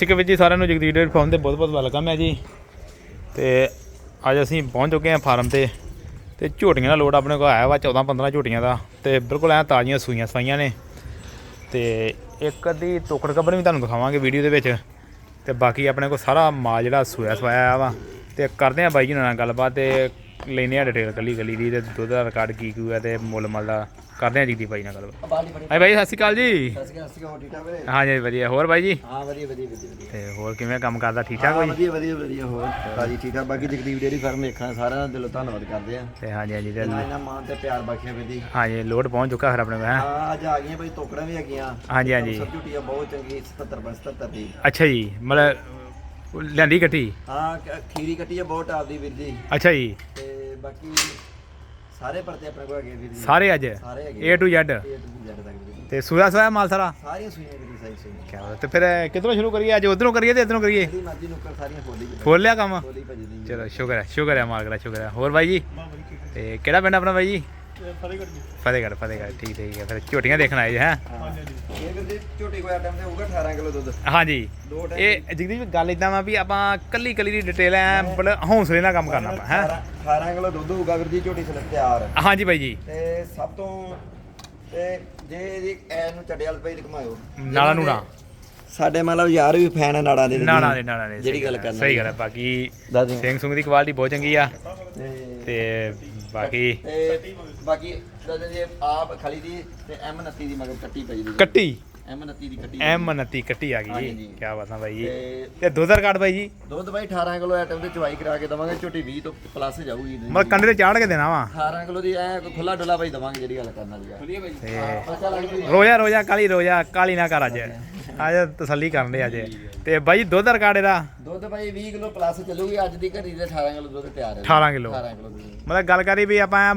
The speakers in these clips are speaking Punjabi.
ਸਿੱਖ ਵਿੱਚ ਜੀ, ਸਾਰਿਆਂ ਨੂੰ ਜਗਦੀਪ ਡੇਟ ਫਾਰਮ ਤੇ ਬਹੁਤ ਬਹੁਤ ਵੈਲਕਮ ਹੈ ਜੀ। ਤੇ ਅੱਜ ਅਸੀਂ ਪਹੁੰਚ ਚੁੱਕੇ ਹਾਂ ਫਾਰਮ ਤੇ। ਤੇ ਝੋਟੀਆਂ ਦਾ ਲੋਡ ਆਪਣੇ ਕੋਲ ਆਇਆ ਵਾ 14 15 ਝੋਟੀਆਂ ਦਾ। ਤੇ ਬਿਲਕੁਲ ਐ ਤਾਜ਼ੀਆਂ ਸੂਈਆਂ ਸਵਾਈਆਂ ਨੇ। ਤੇ ਇੱਕ ਅੱਧੀ ਟੋਕੜ ਕੱਬਰ ਵੀ ਤੁਹਾਨੂੰ ਦਿਖਾਵਾਂਗੇ ਵੀਡੀਓ ਦੇ ਵਿੱਚ। ਤੇ ਬਾਕੀ ਆਪਣੇ ਕੋਲ ਸਾਰਾ ਮਾਲ ਜਿਹੜਾ ਸੂਇਆ ਸਵਾਇਆ ਆਇਆ ਵਾ। ਤੇ ਕਰਦੇ ਆ ਬਾਈ ਜੀ ਨਾਲ ਗੱਲਬਾਤ ਤੇ ਲੈਨੇ ਆ ਡਿਟੇਲ ਕੱਲੀ ਕੱਲੀ ਦੀ ਤੇ ਦੁੱਧ ਦਾ ਰਿਕਾਰਡ ਕੀ ਕੀ ਹੈ ਤੇ ਮੁੱਲ ਮੱਲ ਦਾ ਕਰਦੇ ਆ ਜਗਦੀਪ ਬਾਈ ਨਾਲ ਬੜੀ ਹਾਏ ਬਾਈ ਸਤਿ ਸ਼੍ਰੀ ਅਕਾਲ ਜੀ। ਸਤਿ ਸ਼੍ਰੀ ਅਕਾਲ ਸਤਿ ਸ਼੍ਰੀ ਅਕਾਲ ਠੀਕ ਠਾਕ ਵੀਰੇ? ਹਾਂਜੀ ਵਧੀਆ। ਹੋਰ ਬਾਈ ਜੀ? ਹਾਂ ਵਧੀਆ ਵਧੀਆ ਵਧੀਆ ਤੇ ਹੋਰ ਕਿਵੇਂ ਕੰਮ ਕਰਦਾ ਠੀਕ ਠਾਕ ਹਾਂ ਬਾਈ ਵਧੀਆ ਵਧੀਆ ਵਧੀਆ ਹੋਰ। ਬਾਜੀ ਠੀਕ ਠਾਕ। ਬਾਕੀ ਜਗਦੀਪ ਡੇਰੀ ਫਾਰਮ ਵੇਖਾਂ ਸਾਰਿਆਂ ਦਾ ਦਿਲੋਂ ਧੰਨਵਾਦ ਕਰਦੇ ਆ। ਤੇ ਹਾਂਜੀ ਹਾਂਜੀ ਤੇ ਨਾ ਇਹਨਾਂ ਮਾਂ ਤੇ ਪਿਆਰ ਬਖਸ਼ਿਆ ਵੀਦੀ ਹਾਂਜੀ ਲੋਡ ਪਹੁੰਚ ਚੁੱਕਾ ਫਿਰ ਆਪਣੇ ਕੋਲ ਹੈਂ? ਹਾਂ ਅੱਜ ਆ ਗਈਆਂ ਬਈ ਟੋਕੜਾਂ ਵੀ ਆ ਗਈਆਂ ਹਾਂਜੀ ਹਾਂਜੀ ਸਭ ਝੂਟੀਆਂ ਬਹੁਤ ਚੰਗੀ 77 ਬਸ 77 ਦੀ। ਅੱਛਾ ਜੀ ਮਤਲਬ ਲੈਂਦੀ ਕੱਟੀ? ਹਾਂ ਖੀਰੀ ਕੱਟੀ ਆ ਬਹੁਤ ਆਪਦੀ ਵੀਰ ਜੀ। ਅੱਛਾ ਜੀ। ਤੇ ਬਾਕੀ ਸਾਰੇ ਪਰਤੇ ਆਪਣੇ ਕੋਲ ਹੈਗੇ ਵੀਰ ਜੀ। ਸਾਰੇ ਅੱਜ? ਸਾਰੇ ਹੈਗੇ A to Z? A to Z ਤੱਕ ਵੀਰ ਜੀ। ਤੇ ਸੂਆ ਸੂਆ ਮਾਲ ਸਾਰਾ? ਸਾਰੀਆਂ ਸੂਈਆਂ ਵੀਰ ਜੀ ਸਾਰੀ ਸੂਈਆਂ। ਕਿਆ ਬਾਤ। ਤੇ ਫਿਰ ਕਿੱਧਰੋਂ ਸ਼ੁਰੂ ਕਰੀਏ? ਅੱਜ ਉਧਰੋਂ ਕਰੀਏ ਤੇ ਇਧਰੋਂ ਕਰੀਏ? ਇਹਦੀ ਮਰਜ਼ੀ ਨੁੱਕਰ ਸਾਰੀਆਂ ਖੋਲੀ ਖੋਲ ਲਿਆ ਕੰਮ ਭੱਜਦੀ ਚਲੋ ਸ਼ੁਕਰ ਹੈ ਸ਼ੁਕਰ ਹੈ ਮਾਲਕ ਦਾ ਸ਼ੁਕਰ ਹੈ। ਹੋਰ ਬਾਈ ਜੀ? ਤੇ ਕਿਹੜਾ ਪਿੰਡ ਆਪਣਾ ਬਾਈ ਜੀ? ਫਤਿਹਗੜ੍ਹ ਫਤਿਹਗੜ੍ਹ ਠੀਕ ਠੀਕ ਹੈ। ਫਿਰ ਝੋਟੀਆਂ ਦੇਖਣ ਆਏ ਜੀ ਹੈ। ਇਹ ਵੀਰ ਜੀ ਝੋਟੀ ਕੋਈ ਟਾਈਮ ਤੇ ਹੋਊਗਾ 18 ਕਿਲੋ ਦੁੱਧ। ਹਾਂਜੀ। ਦੋ ਟਾਈਮ ਇਹ ਜਗਦੀਪ ਗੱਲ ਇਦਾਂ ਵਾ ਵੀ ਆਪਾਂ ਕੱਲੀ ਕੱਲੀ ਦੀ ਡਿਟੇਲ ਐ ਬੜਾ ਹੌਸਲੇ ਨਾਲ ਕੰਮ ਕਰਨਾ ਆਪਾਂ ਹੈ? 18 ਕਿਲੋ ਦੁੱਧ ਹੋਊਗਾ ਵੀਰ ਜੀ ਝੋਟੀ ਸਲਪ ਤਿਆਰ। ਹਾਂਜੀ ਬਾਈ ਜੀ। ਤੇ ਸਭ ਤੋਂ ਤੇ ਜੇ ਇਹਦੀ ਐ ਨੂੰ ਚੱਡੇ ਵਾਲ ਪਈ ਘਮਾਇਓ ਨਾਲਾ ਨੂੜਾ ਸਾਡੇ ਮਤਲਬ ਯਾਰ ਵੀ ਫੈਨ ਨਾੜਾਂ ਦੇ। ਨਾਣਾ ਦੇ ਨਾਣਾ ਦੇ ਜਿਹੜੀ ਗੱਲ ਕਰਨੀ ਸਹੀ ਗੱਲ ਹੈ। ਬਾਕੀ। ਸਿੰਘ ਸੁੰਗ ਦੀ ਕੁਆਲਿਟੀ ਬਹੁਤ ਚੰਗੀ ਆ। ਤੇ ਤੇ ਬਾਕੀ ਬਾਕੀ ਦੱਸ ਜੇ ਆਪ ਖਲੀ ਦੀ ਤੇ ਐਮ 29 ਦੀ ਮਗਰ ਕੱਟੀ ਪਈ ਦੀ ਕੱਟੀ? ਐਮ 29 ਦੀ ਕੱਟੀ ਐਮ 29 ਕੱਟੀ ਆ ਗਈ ਜੀ। ਕੀ ਬਾਤਾਂ ਬਾਈ ਜੀ। ਤੇ ਦੁੱਧ ਦਾ ਰਿਕਾਰਡ ਬਾਈ ਜੀ? ਦੁੱਧ ਬਾਈ 18 ਕਿਲੋ ਐਟਮ ਤੇ ਚਵਾਈ ਕਰਾ ਕੇ ਦਵਾਂਗੇ ਝੋਟੀ 20 ਤੋਂ ਪਲੱਸ ਜਾਊਗੀ। ਮਤਲਬ ਕੰਡੇ ਤੇ ਚਾੜ ਕੇ ਦੇਣਾ ਵਾ? 18 ਕਿਲੋ ਦੀ ਐ ਖੁੱਲਾ ਡੁੱਲਾ ਬਾਈ ਦਵਾਂਗੇ ਜਿਹੜੀ ਗੱਲ ਕਰਨ ਵਾਲੀ ਆ ਬਾਈ ਰੋਜਾ ਰੋਜਾ ਕਾਲੀ ਰੋਜਾ ਕਾਲੀ ਨਾ ਕਰ ਅੱਜ। ਅੱਜ ਤਸੱਲੀ ਕਰਨ ਦੇ ਅੱਜ। ਤੇ ਬਾਈ ਦੁੱਧ ਦਾ ਰਿਕਾਰਡ ਇਹਦਾ? ਦੁੱਧ ਭਾਈ 20 ਕਿਲੋ ਪਲੱਸ ਚੱਲੂਗੀ ਅੱਜ ਦੀ ਘੜੀ ਦੇ 18 ਕਿਲੋ ਦੁੱਧ ਤਿਆਰ ਹੈ। 18 ਕਿਲੋ। 18 ਕਿਲੋ ਦੁੱਧ। ਮਤਲਬ ਗੱਲ ਕਰੀ ਵੀ ਆਪਾਂ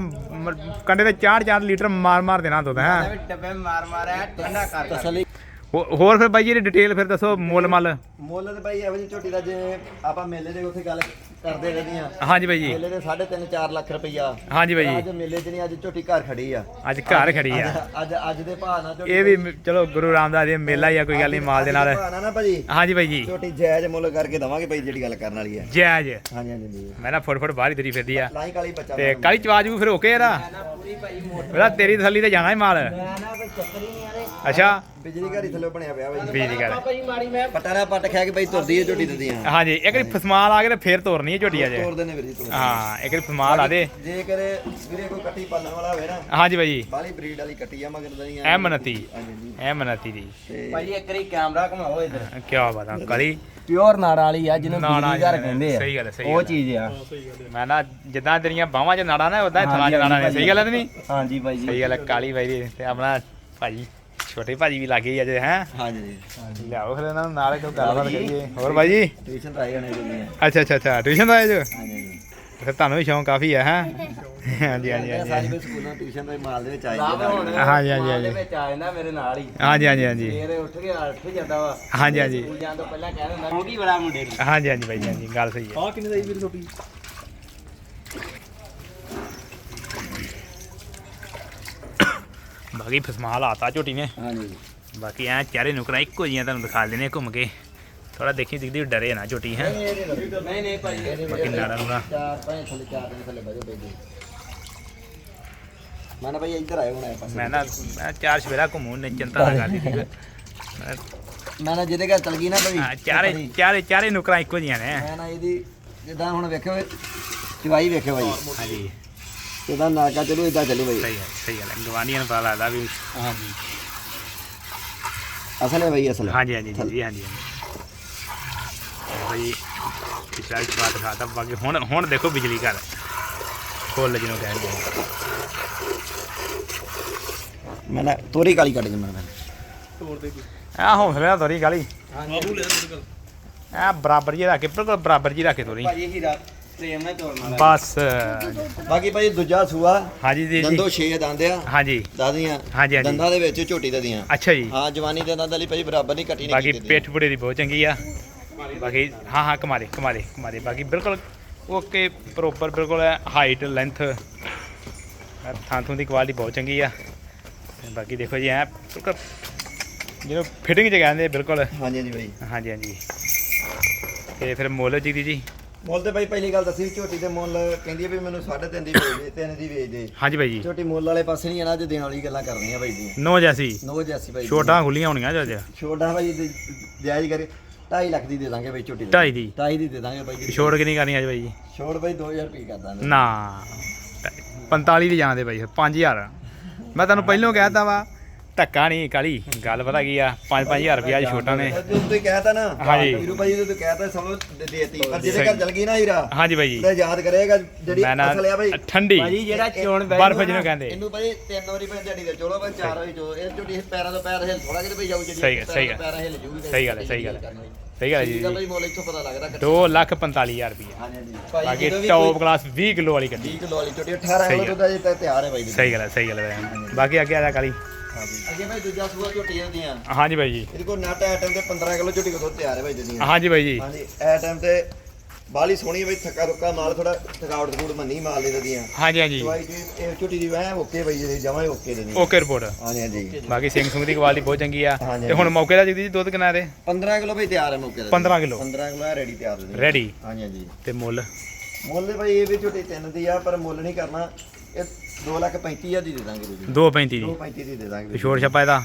ਕੰਡੇ ਤੇ ਚਾੜ ਚਾੜ ਲੀਟਰ ਮਾਰ ਮਾਰ ਦੇਣਾ ਦੁੱਧ ਹੈ? ਟੱਬੇ ਮਾਰ ਮਾਰਿਆ ਠੰਡਾ ਕਰ ਤਸਲੀ ਹੋਰ ਫਿਰ ਬਾਈ ਜੀ ਦੀ ਡਿਟੇਲ ਫਿਰ ਦੱਸੋ ਮੁੱਲ ਮੱਲ। ਮੁੱਲ ਤੇ ਭਾਈ ਇਹੋ ਜਿਹੀ ਝੋਟੀ ਦਾ ਜੇ ਆਪਾਂ ਮੇਲੇ ਦੇ ਉੱਥੇ ਗੱਲ ਕਰਦੇ ਰਹਿੰਦੇ ਆ ਹਾਂਜੀ ਬਾਈ ਜੀ। ਮੇਲੇ ਦੇ 3.5 4 ਲੱਖ ਰੁਪਈਆ। ਹਾਂਜੀ ਬਾਈ ਅੱਜ ਜੀ ਮੇਲੇ 'ਚ ਨਹੀਂ ਅੱਜ ਝੋਟੀ ਘਰ ਖੜੀ ਆ। ਅੱਜ ਘਰ ਖੜੀ ਆ। ਅੱਜ- ਅੱਜ ਅੱਜ ਦੇ ਭਾਅ ਨਾਲ ਝੋਟੀ ਇਹ ਵੀ ਮ- ਚਲੋ ਗੁਰੂ ਰਾਮਦਾਸ ਜੀ ਦਾ ਮੇਲਾ ਹੀ ਆ ਕੋਈ ਗੱਲ ਨਹੀਂ ਮਾਲ ਦੇ ਨਾਲ। ਭਾਅ ਨਾਲ ਨਾ ਭਾਜੀ। ਹਾਂਜੀ ਬਾਈ ਜੀ। ਝੋਟੀ ਜਾਇਜ਼ ਮੁੱਲ ਕਰਕੇ ਦਵਾਂਗੇ ਭਾਈ ਜਿਹੜੀ ਗੱਲ ਕਰਨ ਵਾਲੀ ਹੈ ਜਾਇਜ਼। ਹਾਂਜੀ ਹਾਂਜੀ ਜੀ ਮੈਂ ਨਾ ਫੁੱਟ ਫੁੱਟ ਬਾਹਰ ਹੀ ਤੇਰੀ ਫਿਰਦੀ ਆ। ਲਾਈ ਕਾਲੀ ਬੱਚਾ ਤੇ ਕਾਲੀ ਚਵਾਜ ਫਿਰ ਓਕੇ ਇਹਦਾ ਪੂਰੀ ਭਾਈ ਮੋਟਰ ਮੇਰਾ ਤੇਰੀ ਤਸੱਲੀ ਤੇ ਜਾਣਾ ਹੀ ਮਾਲ। ਨਾ ਕੋਈ ਚੱਕਰ ਹੀ ਨਹੀਂ ਆਰੇ ਅੱਛਾ। ਬਿਜਲੀ ਘਰ ਹੀ ਥੱਲੇ ਬਣਿਆ ਪਿਆ ਭਾਈ ਬੀਜ ਕਰ ਭਾਈ ਮਾੜੀ ਮੈਂ ਪਟਾਰਾ ਪੱਟ ਖਾ ਕੇ ਭਾਈ ਤੁਰਦੀ ਹੈ ਝੋਟੀ ਦਿੰਦੀਆਂ ਹਾਂਜੀ ਇੱਕ ਵਾਰੀ ਫਸਮਾਲ ਆ ਕੇ ਤੇ ਫੇਰ ਤੋਰਨੀ ਹੈ ਝੋਟੀ ਅਜੇ। ਤੋਰਦੇ ਨੇ ਵੀਰੇ ਤੋਰ ਹਾਂ ਇੱਕ ਵਾਰੀ ਫਸਮਾਲ ਆ ਦੇ। ਜੇ ਕਰੇ ਵੀਰੇ ਕੋਈ ਕੱਟੀ ਪਾਲਣ ਵਾਲਾ ਹੋਵੇ ਨਾ ਹਾਂਜੀ ਬਾਈ ਜੀ। ਬਾਲੀ ਬਰੀਡ ਵਾਲੀ ਕੱਟੀ ਆ ਮਗਰ ਦਈਆਂ ਐਮ 29 ਹਾਂਜੀ ਜੀ ਐਮ 29 ਦੀ। ਭਾਈ ਇੱਕ ਵਾਰੀ ਕੈਮਰਾ ਘੁਮਾਓ ਇਧਰ। ਕੀ ਬਾਤ ਆ ਕਾਲੀ। ਪਿਓਰ ਨਾੜਾ ਵਾਲੀ ਆ ਜਿਹਨੂੰ ਨਾੜਾਂ ਬਿਜਲੀ ਘਰ ਕਹਿੰਦੇ ਆ। ਸਹੀ ਗੱਲ ਸਹੀ ਉਹ ਗੱਲ। ਚੀਜ਼ ਆ। ਮੈਂ ਨਾ ਜਿੱਦਾਂ ਤੇਰੀਆਂ ਬਾਹਾਂ 'ਚ ਨਾੜਾਂ ਨੇ ਉਦਾਂ 'ਚ ਹਾਂਜੀ, ਨਾੜਾਂ ਨੇ। ਸਹੀ ਗੱਲ ਹੈ ਤੇ ਨਹੀਂ? ਹਾਂਜੀ ਭਾਈ ਸਹੀ ਜੀ ਗੱਲ ਹੈ ਕਾਲੀ ਬਾਈ ਦੀ ਤੇ ਆਪਣਾ ਭਾਜੀ ਛੋਟੇ ਭਾਜੀ ਵੀ ਲੱਗੇ ਹੀ ਅਜੇ ਹੈ? ਹਾਂਜੀ। ਜੀ ਲਿਆਓ ਫਿਰ ਇਹਨਾਂ ਨੂੰ ਨਾਲ ਕੋਈ ਗੱਲਬਾਤ ਕਰੀਏ। ਹੋਰ ਬਾਈ ਜੀ ਟਿਊਸ਼ਨ ਤਾਂ ਆਏ ਹੋਣੇ ਦਿੰਦੀਆਂ ਅੱਛਾ ਅੱਛਾ ਅੱਛਾ। ਟਿਊਸ਼ਨ ਦਾ ਆਏ ਜੋ? ਹਾਂਜੀ ਜੀ ਫਿਰ ਤੁਹਾਨੂੰ ਵੀ ਸ਼ੌਂਕ ਕਾਫੀ ਹੈ ਹੈ? ਹਾਂਜੀ ਹਾਂਜੀ ਸਾਰੀ ਹਾਂਜੀ ਵੀ ਸਕੂਲੋਂ ਟਿਊਸ਼ਨ ਦੇ ਮਾਲ ਦੇ ਵਿੱਚ ਆਈ ਲਾਭ ਹੁਣ। ਹਾਂਜੀ, ਹਾਂਜੀ, ਮਾਲ ਦੇ ਹਾਂਜੀ। ਵਿੱਚ ਆ ਜਾਂਦਾ ਮੇਰੇ ਨਾਲ ਹੀ। ਹਾਂਜੀ ਹਾਂਜੀ ਹਾਂਜੀ। ਸਵੇਰੇ ਉੱਠ ਕੇ ਅੱਠ ਜਾਂਦਾ ਵਾ। ਹਾਂਜੀ ਹਾਂਜੀ। ਸਕੂਲ ਜਾਣ ਤੋਂ ਪਹਿਲਾਂ ਕਹਿ ਦਿੰਦਾ। ਮੋਗੀ ਬੜਾ ਮੁੰਡੇ ਨੂੰ। ਹਾਂਜੀ ਹਾਂਜੀ ਬਾਈ ਜੀ, ਹਾਂਜੀ। ਗੱਲ ਸਹੀ ਹੈ। ਆ ਕਿੰਨੇ ਦਾ ਵੀਰ ਛੋਟੀ ਬਾਕੀ ਫਸਮਾਲ ਆਤਾ ਝੋਟੀ ਨੇ। ਹਾਂਜੀ। ਬਾਕੀ ਐ ਚਾਰੇ ਨੁਕਰਾਂ ਇੱਕੋ ਜੀਆਂ ਤੁਹਾਨੂੰ ਦਿਖਾ ਦਿੰਦੇ ਘੁੰਮ ਕੇ। ਥੋੜਾ ਦੇਖੀ ਦਿਖਦੀ ਡਰੇ ਨਾ ਝੋਟੀ ਹੈ। ਨਹੀਂ ਨਹੀਂ ਭਾਈ ਬਾਕੀ ਨਾੜਾ ਨੂੜਾ। ਚਾਰ ਪੰਜ ਥੱਲੇ ਚਾਰ ਦਿਨ ਥੱਲੇ ਬਜੋ ਬੈਠੇ ਮੈਂ ਨਾ ਭਾਈ ਇੱਧਰ ਆਏ ਹੁਣ ਆਏ ਪਾਸੇ। ਮੈਂ ਨਾ ਮੈਂ ਚਾਰ ਸਵੇਰਾ ਘੁੰਮੂ ਨੇ ਚਿੰਤਾ ਨਾ ਕਰਦੀ ਸੀ। ਮੈਂ ਨਾ ਜਿਹਦੇ ਘਰ ਚਲ ਗਈ ਨਾ ਭਾਈ ਹਾਂ, ਚਾਰੇ ਚਾਰੇ ਚਾਰੇ ਨੁਕਰਾਂ ਇੱਕੋ ਜੀਆਂ ਨੇ। ਮੈਂ ਨਾ ਇਹਦੀ ਜਿੱਦਾਂ ਹੁਣ ਵੇਖਿਓ ਚਵਾਈ ਵੇਖਿਓ ਭਾਈ। ਹਾਂਜੀ। ਇਹਦਾ ਨਾਕਾ ਚਲੋ ਇਦਾਂ ਚੱਲੂ ਭਾਈ ਸਹੀ ਹੈ ਸਹੀ ਹੈ ਗਵਾਂਡੀਆਂ ਨੂੰ ਪਤਾ ਲੱਗਦਾ ਵੀ ਹਾਂਜੀ। ਅਸਲ ਹੈ ਭਾਈ ਅਸਲ। ਹਾਂਜੀ ਹਾਂਜੀ ਜੀ ਹਾਂਜੀ ਪਿਛਲਾ ਬਾਕੀ ਹੁਣ ਹੁਣ ਦੇਖੋ ਬਿਜਲੀ ਘਰ। ਫੁੱਲ ਜਿਹਨੂੰ ਕਹਿੰਦੇ ਮੈਂ ਨਾ ਤੋਰੀ ਕਾਲੀ ਕੱਢ ਜਮਾ ਮੈਂ। ਆ ਹੌਸਲੇ ਨਾਲ ਤੋਰੀ ਗਾਲੀ ਆ ਬਰਾਬਰ ਜੀ ਰੱਖ ਕੇ ਬਿਲਕੁਲ ਬਰਾਬਰ ਜੀ ਰੱਖ ਕੇ ਤੋਰੀ। ਭਾਈ ਹੀਰਾ ਪ੍ਰੇਮ ਨਾਲ ਤੋੜਨ ਵਾਲਾ ਬਸ। ਬਾਕੀ ਭਾਈ ਦੂਜਾ ਸੂਆ ਹਾਂਜੀ ਜੀ ਦੰਦੋ 6 ਦੰਦ ਆ ਹਾਂਜੀ। ਦਾਦੀਆਂ ਹਾਂਜੀ ਹਾਂਜੀ। ਦੰਦਾਂ ਦੇ ਵਿੱਚ ਝੋਟੀ ਦੇ ਦੀਆਂ। ਅੱਛਾ ਜੀ। ਹਾਂ ਜਵਾਨੀ ਦੇ ਦੰਦਾਂ ਲਈ ਭਾਈ ਬਰਾਬਰ ਨਹੀਂ ਕੱਟੀ ਨਹੀਂ ਬਾਕੀ ਪੇਟ ਪੁੜੇ ਦੀ ਬਹੁਤ ਚੰਗੀ ਆ। ਬਾਕੀ ਹਾਂ ਹਾਂ ਕਮਾਰੇ ਕਮਾਰੇ ਕਮਾਰੇ। ਬਾਕੀ ਬਿਲਕੁਲ ਓਕੇ ਪ੍ਰੋਪਰ ਬਿਲਕੁਲ ਹਾਈਟ ਲੈਂਥ। ਥਾਂ ਥੂੰ ਦੀ ਕੁਆਲਿਟੀ ਬਹੁਤ ਚੰਗੀ ਆ। ਬਾਕੀ ਦੇਖੋ ਜੀ ਐ ਬਿਲਕੁਲ ਜਿਹਨੂੰ ਫਿਟਿੰਗ 'ਚ ਕਹਿੰਦੇ ਬਿਲਕੁਲ। ਹਾਂਜੀ ਹਾਂਜੀ ਬਾਈ ਹਾਂਜੀ ਹਾਂਜੀ। ਤੇ ਫਿਰ ਮੁੱਲ ਜੀ ਜੀ। ਮੁੱਲ ਤੇ ਬਾਈ ਪਹਿਲੀ ਗੱਲ ਦੱਸੀ ਝੋਟੀ ਦੇ ਮੁੱਲ ਕਹਿੰਦੀ ਆ ਵੀ ਮੈਨੂੰ 3.5 ਦੀ ਵੇਚ ਦੇ 3 ਦੀ ਵੇਚ ਦੇ। ਹਾਂਜੀ ਬਾਈ ਜੀ। ਝੋਟੀ ਮੁੱਲ ਵਾਲੇ ਪਾਸੇ ਨਹੀਂ ਆਣਾ ਜੇ ਦੇਣ ਵਾਲੀ ਗੱਲਾਂ ਕਰਨੀਆਂ ਬਾਈ ਜੀ। ਨੋ ਜੈਸੀ। ਨੋ ਜੈਸੀ ਬਾਈ ਜੀ। ਛੋਟਾਂ ਖੁੱਲੀਆਂ ਹੋਣੀਆਂ ਜੱਜ ਛੋਟਾ ਬਾਈ ਤੇ ਜਾਇਜ਼ ਕਰੇ 2.5 ਲੱਖ ਦੀ ਦੇ ਦਾਂਗੇ ਬਾਈ ਝੋਟੀ ਦੀ ਢਾਈ ਦੀ। 2.5 ਦੀ ਦੇ ਦਾਂਗੇ ਬਾਈ ਜੀ। ਛੋੜ ਕਿੰਨੀ ਕਰਨੀ ਅੱਜ ਬਾਈ ਜੀ? ਛੋੜ ਬਾਈ 2000 ਰੁਪਏ ਕਰ ਦਾਂਗੇ। ਨਾ। 45 ਦੀ ਜਾਂਦੇ ਬਾਈ 5000 ਮੈਂ ਤੁਹਾਨੂੰ ਪਹਿਲਾਂ ਕਹਿਤਾ ਵਾ ਧੱਕਾ ਨਹੀਂ ਕਾਲੀ ਗੱਲ ਪਤਾ ਕੀ ਆ 5-5000 ਰੁਪਇਆ ਛੋਟਾਂ ਨੇ। ਤੁਸੀਂ ਕਹਿਤਾ ਨਾ ਹਾਂਜੀ। ਵੀਰੂ ਭਾਈ ਜਦੋਂ ਕਹਿਤਾ ਸਮਝ ਦੇ ਦੇਤੀ ਪਰ ਜਿਹਦੇ ਘਰ ਚਲ ਗਈ ਨਾ ਹੀਰਾ ਹਾਂਜੀ ਬਾਈ ਜੀ। ਤੇ ਯਾਦ ਕਰੇਗਾ ਜਿਹੜੀ ਮੈਂ ਨਾ ਅਸਲ ਆ ਬਾਈ ਠੰਡੀ। ਭਾਜੀ ਜਿਹੜਾ ਚੋਣ ਬਰਫ਼ ਜਿਹਨੂੰ ਕਹਿੰਦੇ। ਇਹਨੂੰ ਭਾਈ ਤਿੰਨ ਵਾਰੀ ਪੈ ਦਿਹਾੜੀ ਦੇ ਚੋਲੋ ਭਾਈ ਚਾਰ ਵਾਰੀ ਚੋ ਇਹ ਝੋਟੀ ਪੈਰਾਂ ਤੋਂ ਪੈਰ ਹਿੱਲ ਥੋੜਾ ਕਿਤੇ ਭਈ ਜਾਊ ਜਿਹੜੀ ਸਹੀ ਹੈ, ਸਹੀ ਹੈ। ਪੈਰਾਂ ਹਿੱਲ ਜੂਗੀ ਸਹੀ ਗੱਲ ਹੈ, ਸਹੀ ਗੱਲ ਹੈ। ਸਹੀ ਗੱਲ ਹੈ ਜੀ ਜੀ। ਭਾਈ ਮੁੱਲ ਇੱਥੋਂ ਪਤਾ ਲੱਗਦਾ 2 ਲੱਖ 45000 ਰੁਪਇਆ ਹਾਂਜੀ ਹਾਂਜੀ। ਭਾਈ ਬਾਕੀ ਜਦੋਂ ਵੀ ਟੌਪ ਕਲਾਸ 20 ਕਿਲੋ ਵਾਲੀ ਗੱਡੀ। 20 ਕਿਲੋ ਵਾਲੀ ਝੋਟੀ 18 ਸਹੀ ਕਿਲੋ ਦਾ ਜੇ ਤਿਆਰ ਹੈ ਬਾਈ ਦੀ। ਸਹੀ ਗੱਲ ਹੈ ਸਹੀ ਗੱਲ ਹੈ। ਬਾਕੀ ਅੱਗੇ ਆ ਜਾ ਕਾਲੀ ਅੱਗੇ ਭਾਈ ਦੂਜਾ ਸੂਆ ਝੋਟੀਆਂ ਹੁੰਦੀਆਂ ਹਾਂਜੀ ਬਾਈ ਜੀ। ਇਹਦੇ ਕੋਲ ਨਟ ਆਈਟਮ ਤੇ 15 ਕਿਲੋ ਝੋਟੀ ਕੋਲ ਤਿਆਰ ਹੈ ਬਾਈ ਦੀਆਂ। ਹਾਂਜੀ ਬਾਈ ਜੀ। ਹਾਂਜੀ ਟਾਈਮ ਤੇ ਬਾਲੀ ਸੋਹਣੀ ਹੈ ਬਈ ਥੱਕਾ ਰੁੱਕਾ ਮਾਲ ਥੋੜਾ ਥਕਾਵਟ ਥਕੂੜ ਮੰਨੀ ਮਾਲ ਦੇ ਦੀਆਂ। ਹਾਂਜੀ ਹਾਂਜੀ। ਦਵਾਈ ਜੀ ਇਹ ਝੋਟੀ ਦੀ ਵੈ ਓਕੇ ਬਈ ਜੀ ਜਮਾ ਹੀ ਓਕੇ ਦੇ ਦੀ ਓਕੇ ਰਿਪੋਰਟ ਹਾਂਜੀ ਹਾਂਜੀ। ਬਾਕੀ ਸਿੰਘ ਸੁੰਗ ਦੀ ਕੁਆਲਿਟੀ ਬਹੁਤ ਚੰਗੀ ਆ। ਤੇ ਹੁਣ ਮੌਕੇ ਦਾ ਜੀ ਦੁੱਧ ਕਿੰਨਾ ਇਹਦੇ? 15 ਕਿਲੋ ਬਈ ਤਿਆਰ ਹੈ ਮੌਕੇ ਤੇ 15 ਕਿਲੋ। 15 ਕਿਲੋ ਰੈਡੀ ਤਿਆਰ ਦੇ ਦੀ ਰੈਡੀ ਹਾਂਜੀ ਹਾਂਜੀ। ਤੇ ਮੁੱਲ? ਮੁੱਲ ਦੇ ਭਾਈ ਇਹ ਵੀ ਝੋਟੀ ਤਿੰਨ ਦੀ ਆ ਪਰ ਮੁੱਲ ਨਹੀਂ ਕਰਨਾ। ਇਹ 2 ਲੱਖ 35000 ਦੀ ਦੇ ਦਾਂਗੇ ਜੀ। 235 ਦੀ 235 ਦੀ ਦੇ ਦਾਂਗੇ ਤੇ ਛੋੜ ਛੱਪਾ ਇਹਦਾ?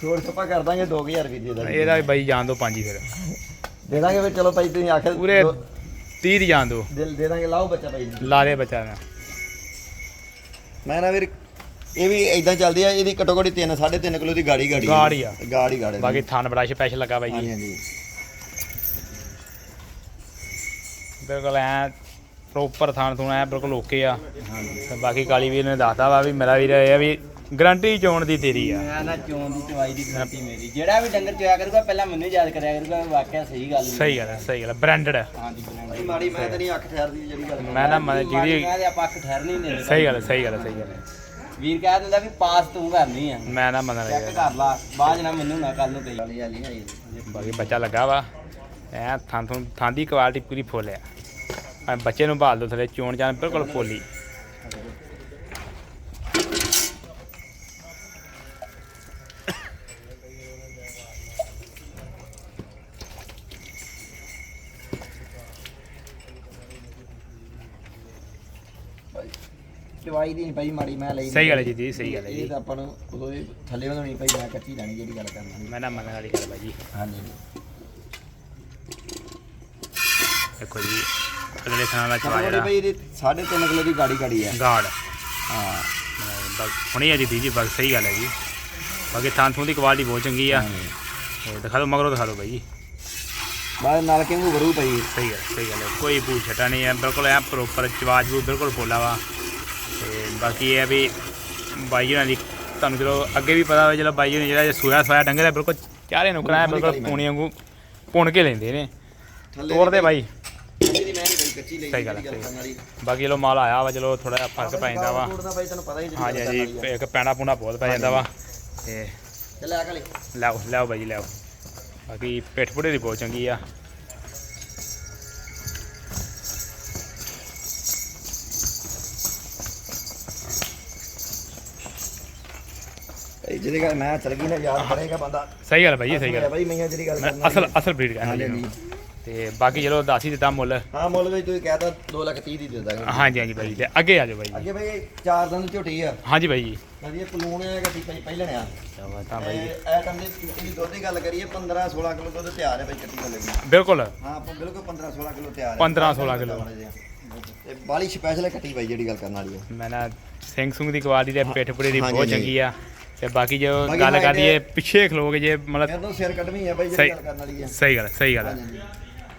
ਛੋੜ ਛੱਪਾ ਕਰ ਦਾਂਗੇ 2000 ਰੁਪਏ ਦੀ ਦੇ ਦਾਂਗੇ। ਇਹਦਾ ਵੀ ਬਾਈ ਜਾਣ ਦੋ ਪੰਜ ਹੀ ਫਿਰ। ਦੇ ਦਾਂਗੇ ਫਿਰ ਚਲੋ ਭਾਈ ਤੁਸੀਂ ਆਖਰ ਪੂਰੇ 30 ਦੀ ਜਾਣ ਦੋ। ਦਿਲ ਦੇ ਦਾਂਗੇ ਲਾਓ ਬੱਚਾ ਭਾਈ ਲਾ ਦੇ ਬੱਚਾ ਮੈਂ ਮੈਂ ਨਾ ਵੀਰ ਇਹ ਵੀ ਇਦਾਂ ਚੱਲਦੀ ਆ ਇਹਦੀ ਘੱਟੋ ਘੱਟ 3 3.5 ਕਿਲੋ ਦੀ ਗਾੜੀ ਗਾੜੀ ਗਾੜੀ ਆ। ਗਾੜੀ ਗਾੜੀ ਬਾਕੀ ਥਣ ਬੜਾ ਸਪੈਸ਼ਲ ਲੱਗਾ ਬਾਈ ਹਾਂਜੀ ਜੀ ਹਾਂਜੀ। ਬਿਲਕੁਲ ਐ ਪ੍ਰੋਪਰ ਥਣ ਥੁਣ ਐ ਬਿਲਕੁਲ ਓਕੇ ਆ। ਹਾਂਜੀ ਤੇ ਬਾਕੀ ਕਾਲੀ ਵੀਰ ਨੇ ਦੱਸਦਾ ਵਾ ਵੀ ਮੇਰਾ ਵੀਰ ਇਹ ਆ ਵੀ ਗਰੰਟੀ ਚੋਣ ਦੀ ਤੇਰੀ ਆ। ਮੈਂ ਨਾ ਚੋਣ ਦੀ ਚਵਾਈ ਦੀ ਗਰੰਟੀ ਮੇਰੀ। ਜਿਹੜਾ ਵੀ ਡੰਗਰ ਚੋਇਆ ਕਰੂਗਾ ਪਹਿਲਾਂ ਮੈਨੂੰ ਯਾਦ ਕਰਿਆ ਕਰੂਗਾ ਵਾਕਿਆ ਸਹੀ ਗੱਲ ਸਹੀ ਗੱਲ ਹੈ ਸਹੀ ਗੱਲ ਹੈ ਬ੍ਰਾਂਡਡ ਹਾਂਜੀ ਭਾਈ ਮਾੜੀ ਮੈਂ ਤਾਂ ਨਹੀਂ ਅੱਖ ਠਹਿਰ ਦੀ ਜਿਹੜੀ ਗੱਲ ਮੈਂ ਨਾ ਮਨ ਜਿਹਦੀ ਮੈਂ ਤੇ ਆਪਾਂ ਅੱਖ ਠਹਿਰਨੀ ਨਹੀਂ ਸਹੀ ਗੱਲ ਹੈ ਸਹੀ ਗੱਲ ਹੈ ਸਹੀ ਗੱਲ ਹੈ ਵੀਰ ਕਹਿ ਦਿੰਦਾ ਵੀ ਪਾਸ ਤੂੰ ਕਰਨੀ ਆ। ਮੈਂ ਨਾ ਮੰਨ ਚੈੱਕ ਰਿਹਾ ਕਰ ਲਾ ਬਾਅਦ ਨਾ ਮੈਨੂੰ ਨਾ ਕੱਲ ਨੂੰ ਕਹੀ। ਵਾਲੀ ਵਾਲੀ ਹੈ ਬਾਕੀ ਬੱਚਾ ਲੱਗਾ ਵਾ। ਐ ਥਾਂ ਥਾਂ ਥਾਂ ਦੀ ਕੁਆਲਿਟੀ ਪੂਰੀ ਫੁੱਲ ਆ। ਐ ਬੱਚੇ ਨੂੰ ਭਾਲ ਦੋ ਥਲੇ ਚੋਣ ਜਾਣ ਬਿਲਕੁਲ ਫੁੱਲੀ। ਚਵਾਈ ਦੀ ਨਹੀਂ ਭਾਈ ਮਾੜੀ ਮੈਂ ਲਈ ਸਹੀ ਗੱਲ ਹੈ ਜੀ ਜੀ ਸਹੀ ਗੱਲ ਹੈ ਇਹ ਜੀ ਤਾਂ ਆਪਾਂ ਨੂੰ ਉਦੋਂ ਹੀ ਥੱਲੇ ਵਧਾਉਣੀ ਭਾਈ ਮੈਂ ਕੱਚੀ ਲੈਣੀ ਜਿਹੜੀ ਗੱਲ ਕਰਨੀ ਮੈਂ ਨਾ ਮੰਨਣ ਵਾਲੀ ਗੱਲ ਬਾਈ ਜੀ। ਹਾਂਜੀ। ਦੇਖੋ ਜੀ ਅਗਲੇ ਖਾਣਾ ਦਾ ਚਵਾ ਚਵਾਈ ਜਿਹੜਾ ਭਾਈ ਇਹਦੀ 3.5 ਕਿਲੋ ਦੀ ਗਾੜੀ ਗਾੜੀ ਹੈ ਗਾੜ। ਹਾਂ। ਬਸ ਹੁਣੀ ਆ ਜੀ ਦੀ ਜੀ ਬਸ ਸਹੀ ਗੱਲ ਹੈ ਜੀ। ਬਾਕੀ ਥਾਂ ਥੂੰ ਦੀ ਕੁਆਲਿਟੀ ਬਹੁਤ ਚੰਗੀ ਆ। ਤੇ ਦਿਖਾ ਦਿਓ ਮਗਰੋਂ ਦਿਖਾ ਦਿਓ ਬਾਈ ਜੀ। ਬਾਅਦ ਨਾਲ ਕਿੰਗੂ ਵਰੂ ਭਾਈ। ਸਹੀ ਗੱਲ ਸਹੀ ਗੱਲ ਹੈ। ਕੋਈ ਪੂਛ ਛਟਾ ਨਹੀਂ ਹੈ। ਬਿਲਕੁਲ ਐ ਪ੍ਰੋਪਰ ਚਵਾਜ ਵੀ ਬਿਲਕੁਲ ਪੋਲਾ ਵਾ। ਤੇ ਬਾਕੀ ਇਹ ਹੈ ਵੀ ਬਾਈ ਜਣਾ ਦੀ ਤੁਹਾਨੂੰ ਚਲੋ ਅੱਗੇ ਵੀ ਪਤਾ ਹੋਵੇ ਚਲੋ ਬਾਈ ਜੀ ਨੇ ਜਿਹੜਾ ਇਹ ਸੂਆ ਸਵਾਇਆ ਡੰਗਰ ਹੈ ਬਿਲਕੁਲ ਚਾਰੇ ਨੁਕਰਾਂ ਹੈ ਬਿਲਕੁਲ ਪੂਣੀ ਵਾਂਗੂ ਪੁਣ ਕੇ ਲੈਂਦੇ ਨੇ। ਤੋੜਦੇ ਬਾਈ। ਕੱਚੀ ਲਈ ਸਹੀ ਗੱਲ ਹੈ, ਬਾਕੀ ਚਲੋ ਮਾਲ ਆਇਆ ਵਾ ਚਲੋ ਥੋੜਾ ਜਿਹਾ ਫ਼ਰਕ ਪੈ ਜਾਂਦਾ ਵਾ। ਤੋੜਦਾ ਭਾਈ ਤੈਨੂੰ ਪਤਾ ਹੀ ਵਾਲੀ ਆ। ਇੱਕ ਪੈਣਾ ਪੂਣਾ ਬਹੁਤ ਪੈ ਜਾਂਦਾ ਵਾ। ਤੇ ਚੱਲ ਆ ਕਾਲੀ ਲਿਆਓ ਲਿਆਓ ਬਾਈ ਜੀ ਲਿਆਓ। ਬਾਕੀ ਪਿੱਠ ਪੁੜੇ ਦੀ ਬਹੁਤ ਚੰਗੀ ਆ। ਜਿਹਦੀ ਗੱਲ ਮੈਂ ਚੱਲ ਗਈ ਨਾ ਯਾਦ ਕਰੇਗਾ ਬੰਦਾ। ਸਹੀ ਗੱਲ ਬਾਈ ਜੀ ਸਹੀ ਗੱਲ ਭਾਈ ਮੈਂ ਜਿਹੜੀ ਗੱਲ ਕਰਨਾ ਅਸਲ ਅਸਲ ਬਰੀਡ ਕਹਿੰਦਾ ਜੀ ਇਹਨੂੰ। ਤੇ ਬਾਕੀ ਚਲੋ ਦੱਸ ਹੀ ਦਿੱਤਾ ਮੁੱਲ। ਹਾਂ ਮੁੱਲ ਵਿੱਚ ਤੁਸੀਂ ਕਹਿਤਾ 2 ਲੱਖ 30 ਦੀ ਦੇ ਦਾਂਗੇ। ਹਾਂਜੀ ਹਾਂਜੀ ਬਾਈ ਤੇ ਅੱਗੇ ਆ ਜਾਓ ਬਾਈ ਅੱਗੇ ਭਾਈ ਚਾਰ ਦੰਦ ਝੋਟੀ ਆ। ਹਾਂਜੀ ਬਾਈ ਜੀ। ਕਦੀ ਇਹ ਪਲੂਣ ਹੈ ਕਦੀ ਭਾਈ ਪਹਿਲਣ ਆ। ਬਾਤ ਆ ਬਾਈ ਇਹ ਟਾਈਮ ਦੀ ਦੀ ਦੁੱਧ ਦੀ ਗੱਲ ਕਰੀਏ 15 16 ਕਿਲੋ ਦੁੱਧ ਤਿਆਰ ਹੈ ਭਾਈ ਕੱਟੀ ਗੱਲ ਦੀ ਬਿਲਕੁਲ। ਹਾਂ ਆਪਾਂ ਬਿਲਕੁਲ 15 16 ਕਿਲੋ ਤਿਆਰ ਹੈ। 15 16 ਕਿਲੋ। ਤੇ ਬਾਲੀ ਸਪੈਸ਼ਲ ਕੱਟੀ ਭਾਈ ਜਿਹੜੀ ਗੱਲ ਕਰਨ ਵਾਲੀ ਹੈ। ਮੈਂ ਨਾ ਸਿੰਘ ਸੁੰਗ ਦੀ ਕੁਆਲਿਟੀ ਤੇ ਪਿੱਠ ਪੁੜੇ ਦੀ ਬਹੁਤ। ਚੰਗੀ ਆ। ਤੇ ਬਾਕੀ ਜੋ ਗੱਲ ਕਰਦੀ ਇਹਦੇ- ਪਿੱਛੇ ਖਲੋ ਕੇ ਜੇ ਮਤਲਬ ਤੋਂ ਸਿਰ ਕੱਢਵੀਂ ਹੈ ਸਹੀ- ਜਿਹੜੀ ਗੱਲ ਕਰਨ ਵਾਲੀ ਹੈ। ਸਹੀ ਗੱਲ ਸਹੀ ਗੱਲ।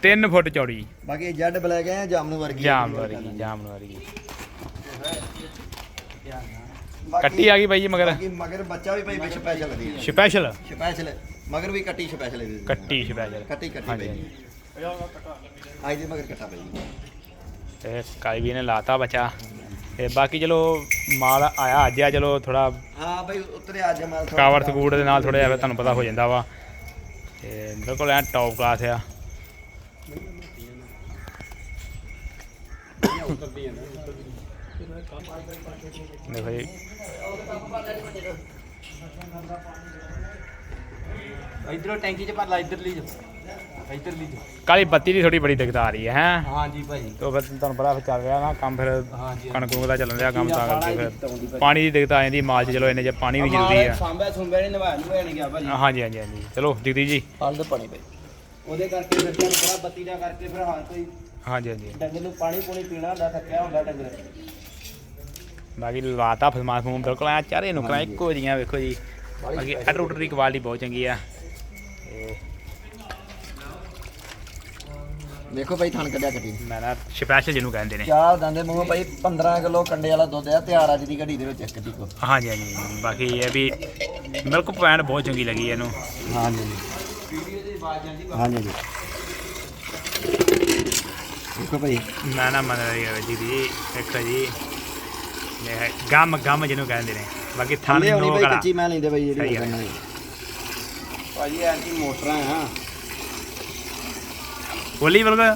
3 ਫੁੱਟ ਚੌੜੀ। ਬਾਕੀ ਜੱਡ ਬਲੈਕ ਹੈ ਜਾਮਨੂ ਵਰਗੀ ਹੈ। ਜਾਮ ਜਿਹੜੀ ਗੱਲ ਵਰਗੀ ਜਾਮ ਵਰਗੀ। ਬਾਕੀ- ਕੱਟੀ ਆ ਗਈ ਬਾਈ ਜੀ ਮਗਰ? ਬਾਕੀ ਮਗਰ ਬੱਚਾ ਵੀ ਭਾਈ ਸਪੈਸ਼ਲ ਦੀ ਹੈ। ਸਪੈਸ਼ਲ ਸਪੈਸ਼ਲ ਮਗਰ ਵੀ ਕੱਟੀ ਸਪੈਸ਼ਲ ਦੀ ਕੱਟੀ ਸਪੈਸ਼ਲ ਕੱਟੀ ਕੱਟੀ ਹਾਂਜੀ, ਭਾਈ ਅੱਜ ਦੇ ਮਗਰ ਕੱਟਾ ਭਾਈ ਤੇ ਕਾਲੀ ਵੀ ਨੇ ਲਾਤਾ ਬੱਚਾ। ਤੇ ਬਾਕੀ ਚਲੋ ਮਾਲ ਆਇਆ ਅੱਜ ਆ ਚਲੋ ਥੋੜਾ ਹਾਂ ਭਾਈ ਉਤਰਿਆ ਅੱਜ ਮੈਂ ਥੋੜ੍ਹਾ ਕਾਵਰ ਸਕੂਟ ਦੇ ਨਾਲ ਥੋੜਾ ਜਿਹਾ ਫਿਰ ਤੁਹਾਨੂੰ ਪਤਾ ਹੋ ਜਾਂਦਾ ਵਾ। ਤੇ ਬਿਲਕੁਲ ਐ ਟੌਪ ਕਲਾਸ ਆ। ਦੇਖੋ ਜੀ। ਇਧਰੋਂ ਟੈਂਕੀ 'ਚ ਭਰ ਲਾ ਇਧਰ ਲਈ ਜਾ ਇਧਰ ਲਈ ਜਾ ਕਾਲੀ ਬੱਤੀ ਦੀ ਥੋੜੀ ਬੜੀ ਦਿੱਕਤ ਆ ਰਹੀ ਹੈ ਹੈ? ਹਾਂਜੀ ਭਾਜੀ। ਤੋ ਫਿਰ ਤੁਹਾਨੂੰ ਪਤਾ ਫਿਰ ਚੱਲ ਰਿਹਾ ਨਾ ਕੰਮ ਫਿਰ ਹਾਂਜੀ ਕਣਕ ਕੁਣਕ ਦਾ ਚੱਲਣ ਰਿਹਾ ਕੰਮ ਤਾਂ ਕਰਕੇ ਫਿਰ ਪਾਣੀ ਦੀ ਦਿੱਕਤ ਆ ਜਾਂਦੀ ਮਾਲ 'ਚ ਚਲੋ ਇੰਨੇ ਚ ਪਾਣੀ ਵੀ ਜ਼ਰੂਰੀ ਆ। ਸਾਂਭਿਆ ਸੁੰਬਿਆ ਨਹੀਂ ਨਵਾ ਨੂੰ ਨਹੀਂ ਗਿਆ ਭਾਜੀ। ਹਾਂਜੀ ਹਾਂਜੀ ਹਾਂਜੀ। ਚਲੋ ਜਗਦੀ ਜੀ। ਪਾਲ ਦੇ ਪਾਣੀ ਪਈ ਉਹਦੇ ਕਰਕੇ ਫਿਰ ਤੁਹਾਨੂੰ ਬੜਾ ਬੱਤੀ ਦਾ ਕਰਕੇ ਫਿਰ ਹਾਂ ਕੋਈ ਹਾਂਜੀ ਹਾਂਜੀ। ਡੰਗਰ ਨੂੰ ਪਾਣੀ ਪੂਣੀ ਪੀਣਾ ਹੁੰਦਾ ਥੱਕਿਆ ਹੁੰਦਾ ਡੰਗਰ। ਬਾਕੀ ਲਾਤਾ ਫਸਮਾਨ ਫੂਮ ਬਿਲਕੁਲ ਆ ਚਾਰੇ ਨੁਕਰਾਂ ਇੱਕੋ ਜੀਆਂ ਵੇਖੋ ਜੀ। ਬਾਕੀ ਅਟਰ ਉਟਰ ਦੀ ਕੁਆਲਿਟੀ ਬਹੁਤ ਚੰਗੀ ਆ। ਦੇਖੋ ਭਾਈ ਥਣ ਕੱਢਿਆ ਕੱਟੀ ਮੈਂ ਨਾ ਸਪੈਸ਼ਲ ਜਿਹਨੂੰ ਕਹਿੰਦੇ ਨੇ। ਚਾਰ ਦੰਦੇ ਮੂੰਹ ਭਾਈ 15 ਕਿਲੋ ਕੰਡੇ ਵਾਲਾ ਦੁੱਧ ਆ ਤਿਆਰ ਅੱਜ ਦੀ ਘੜੀ ਦੇ ਵਿੱਚ ਇੱਕ ਕੱਟੀ ਕੋ ਹਾਂਜੀ ਹਾਂਜੀ। ਬਾਕੀ ਇਹ ਹੈ ਵੀ ਮਿਲਕ ਪੁਆਇੰਟ ਬਹੁਤ ਚੰਗੀ ਲੱਗੀ ਇਹਨੂੰ। ਹਾਂਜੀ ਵੀਡੀਓ ਦੀ ਆਵਾਜ਼ ਜਾਂਦੀ ਹਾਂਜੀ। ਜੀ ਦੇਖੋ ਭਾਈ। ਮੈਂ ਨਾ ਮੰਨ ਰਹੀ ਹੈ ਜੀ ਦੀ ਦੇਖੋ ਜੀ। ਇਹ ਹੈ ਗਮ ਗਮ ਜਿਹਨੂੰ ਕਹਿੰਦੇ ਨੇ। ਬਾਕੀ ਥਾਂ ਥੱਲੇ ਨੋਕ ਭਾਈ ਵਾਲਾ। ਕੱਚੀ ਮੈਂ ਲੈਂਦੇ ਭਾਈ ਜਿਹੜੀ ਸਹੀ ਭਾਜੀ ਐਂ ਕੀ ਮੋਟਰਾਂ ਆ। ਬੋਲੀ ਬਿਲਕੁਲ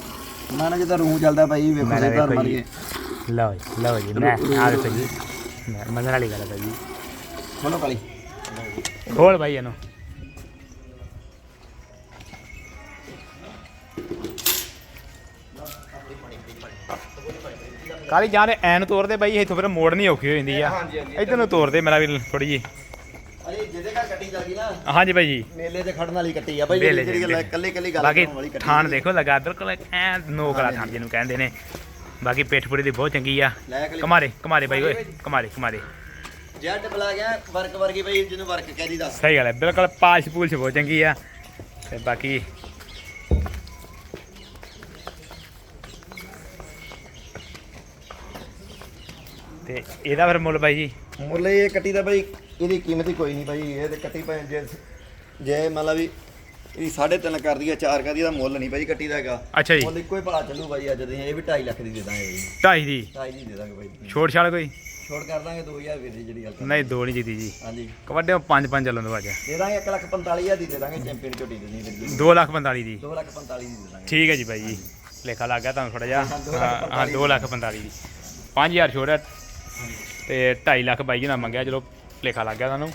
ਮੈਂ ਨਾ ਜਿੱਦਾਂ ਰੂਹ ਚੱਲਦਾ ਭਾਈ ਵੇਖੋ ਮੈਂ ਸੇ ਧਰ ਵੇਖੋ ਮਰ ਜੀ। ਗਏ ਲਓ ਜੀ ਲਓ ਜੀ ਮੈਂ ਆ ਦੇਖੋ ਜੀ। ਮੈਂ ਮੰਨਣ ਵਾਲੀ ਗੱਲ ਹੈ ਜੀ ਖੋਲੋ ਕਾਲੀ ਖੋਲ ਭਾਈ ਇਹਨੂੰ। ਕਾਲੀ ਜਾਨ ਐਨ ਤੋਰਦੇ ਬਾਈ ਇੱਥੋਂ ਫਿਰ ਮੋੜਨੀ ਔਖੀ ਹੋ ਜਾਂਦੀ ਆ। ਹਾਂਜੀ, ਹਾਂਜੀ। ਇੱਧਰ ਨੂੰ ਤੋਰਦੇ ਮੇਰਾ ਵੀ ਥੋੜੀ ਜੀ ਅਰੇ ਜਿਹਦੇ ਘਰ ਕੱਟੀ ਚੱਲ ਗਈ ਨਾ ਹਾਂਜੀ ਭਾਈ ਜੀ। ਮੇਲੇ ਤੇ ਖੜਨ ਵਾਲੀ ਕੱਟੀ ਆ ਮੇਲੇ ਜਿਹੜੀ ਜਿਹੜੀ। ਕੱਲੀ ਕੱਲੀ ਗੱਲ ਬਾਕੀ ਕਰਨ ਵਾਲੀ ਕੱਟੀ ਥਾਣ ਦੇਖੋ ਲਗਾ ਬਿਲਕੁਲ ਐ ਨੋਕ ਵਾਲਾ ਥਾਣ ਜਿਹਨੂੰ ਕਹਿੰਦੇ ਨੇ। ਬਾਕੀ ਪਿੱਠ ਪੁੜੀ ਦੀ ਬਹੁਤ ਚੰਗੀ ਆ। ਲੈ ਕਲੀ। ਕਮਾਰੇ ਕਮਾਰੇ ਬਾਈ ਓਏ ਕਮਾਰੇ ਕਮਾਰੇ ਜੈਡ ਬਲਾ ਗਿਆ ਵਰਕ ਵਰਗੀ ਭਾਈ ਜਿਹਨੂੰ ਵਰਕ ਕਹਿਦੀ ਦੱਸ ਸਹੀ ਗੱਲ ਹੈ ਬਿਲਕੁਲ ਪਾਸ਼ ਪੂਲਸ਼ ਬਹੁਤ ਚੰਗੀ ਆ। ਤੇ ਬਾਕੀ ਤੇ ਇਹਦਾ ਫਿਰ ਮੁੱਲ ਬਾਈ ਜੀ? ਮੁੱਲ ਇਹ ਕੱਟੀ ਦਾ ਭਾਈ ਇਹਦੀ ਕੀਮਤ ਹੀ ਕੋਈ ਨਹੀਂ ਭਾਈ ਇਹ ਤੇ ਕੱਟੀ ਭਾਈ ਜੇ ਜੇ ਮਤਲਬ ਵੀ ਇਹ 3.5 ਕਰਦੀ ਆ 4 ਕਰਦੀ ਦਾ ਮੁੱਲ ਨਹੀਂ ਭਾਈ ਕੱਟੀ ਦਾ ਹੈਗਾ। ਅੱਛਾ ਜੀ। ਮੁੱਲ ਇੱਕੋ ਹੀ ਭਲਾ ਚੱਲੂ ਭਾਈ ਅੱਜ ਦੇ ਇਹ ਵੀ 2.5 ਲੱਖ ਦੀ ਦੇ ਦਾਂਗੇ ਭਾਈ ਢਾਈ ਦੀ? 2.5 ਦੀ ਦੇ ਦਾਂਗੇ ਭਾਈ ਛੋੜ ਛਾੜ ਕੋਈ? ਛੋੜ ਕਰ ਦਾਂਗੇ 2000 ਵੀਰ ਦੀ ਜਿਹੜੀ ਗੱਲ ਕਰ ਨਹੀਂ ਦੋ ਨਹੀਂ ਜਿੱਤੀ ਜੀ। ਹਾਂਜੀ। ਕਬੱਡੇ ਪੰਜ ਪੰਜ ਚੱਲਣ ਦੋ ਅੱਜ। ਦੇ ਦਾਂਗੇ 1 ਲੱਖ 45000 ਦੀ ਦੇ ਦਾਂਗੇ ਚੈਂਪੀਅਨ ਝੋਟੀ ਦੇ ਨਹੀਂ ਵੀਰ ਜੀ 2 ਲੱਖ 45 ਦੀ। 2 ਲੱਖ 45 ਦੀ ਦੇ ਦਾਂਗੇ। ਠੀਕ ਹੈ ਜੀ ਬਾਈ ਜੀ। ਲੇਖਾ ਲੱਗ ਗਿਆ ਤੁਹਾਨੂੰ ਥੋੜਾ ਜਿਹਾ। ਹਾਂ, ਦੋ ਲੱਖ ਹਾਂ 2 ਲੱਖ 45 ਦੀ। 5000 ਛੋੜ ਹੈ। ਤੇ 2.5 ਲੱਖ ਬਾਈ ਜੀ ਨਾਲ ਮੰਗਿਆ ਚਲੋ ਲੇਖਾ ਲੱਗ ਗਿਆ ਤੁਹਾਨੂੰ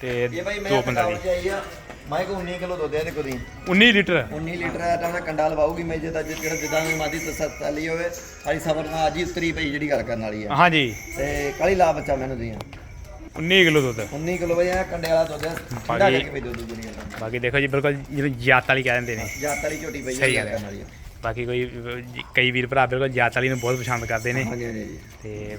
ਤੇ ਇਹ ਭਾਈ ਮੈਂ 2.45 ਕੰਡਾਲ ਚਾਹੀਏ ਆ ਮੈਂ ਕੋ 19 ਕਿਲੋ ਦੁੱਧ ਹੈ ਤੇ ਕੋਈ 19 ਲੀਟਰ? 19 ਲੀਟਰ ਆ ਤਾਂ ਮੈਂ ਕੰਡਾ ਲਵਾਉਗੀ ਮੈਂ ਜੇ ਤਾਂ ਜਿਹੜਾ ਜਿੱਦਾਂ ਵੀ ਮਾਦੀ ਤਸੱਲੀ ਹੋਵੇ ਸਾਡੀ ਸਬਰ ਨਾਲ ਅੱਜ ਹੀ ਉਤਰੀ ਪਈ ਜਿਹੜੀ ਗੱਲ ਕਰਨ ਵਾਲੀ ਆ। ਹਾਂਜੀ। ਤੇ ਕਾਲੀ ਲਾ ਬੱਚਾ ਮੈਨੂੰ ਦੀਆਂ 19 ਕਿਲੋ ਦੁੱਧ। 19 ਕਿਲੋ ਵਜੇ ਕੰਡੇ ਵਾਲਾ ਦੁੱਧ ਹੈ ਠੰਡਾ ਕਰਕੇ ਭੇਜੋ ਦੂਜੀ ਨਹੀਂ ਗੱਲ। ਬਾਕੀ ਦੇਖੋ ਜੀ ਬਿਲਕੁਲ ਜਿਹਨੂੰ ਜਾਤ ਵਾਲੀ ਕਹਿ ਦਿੰਦੇ ਨੇ। ਜਾਤ ਵਾਲੀ ਝੋਟੀ ਪਈ ਸਹੀ ਗੱਲ ਕਰਨ ਹੈ ਵਾਲੀ ਆ। ਬਾਕੀ ਕੋਈ ਕਈ ਵੀਰ ਭਰਾ ਬਿਲਕੁਲ ਜਾਤ ਵਾਲੀ ਨੂੰ ਬਹੁਤ ਪਸੰਦ ਕਰਦੇ ਨੇ। ਤੇ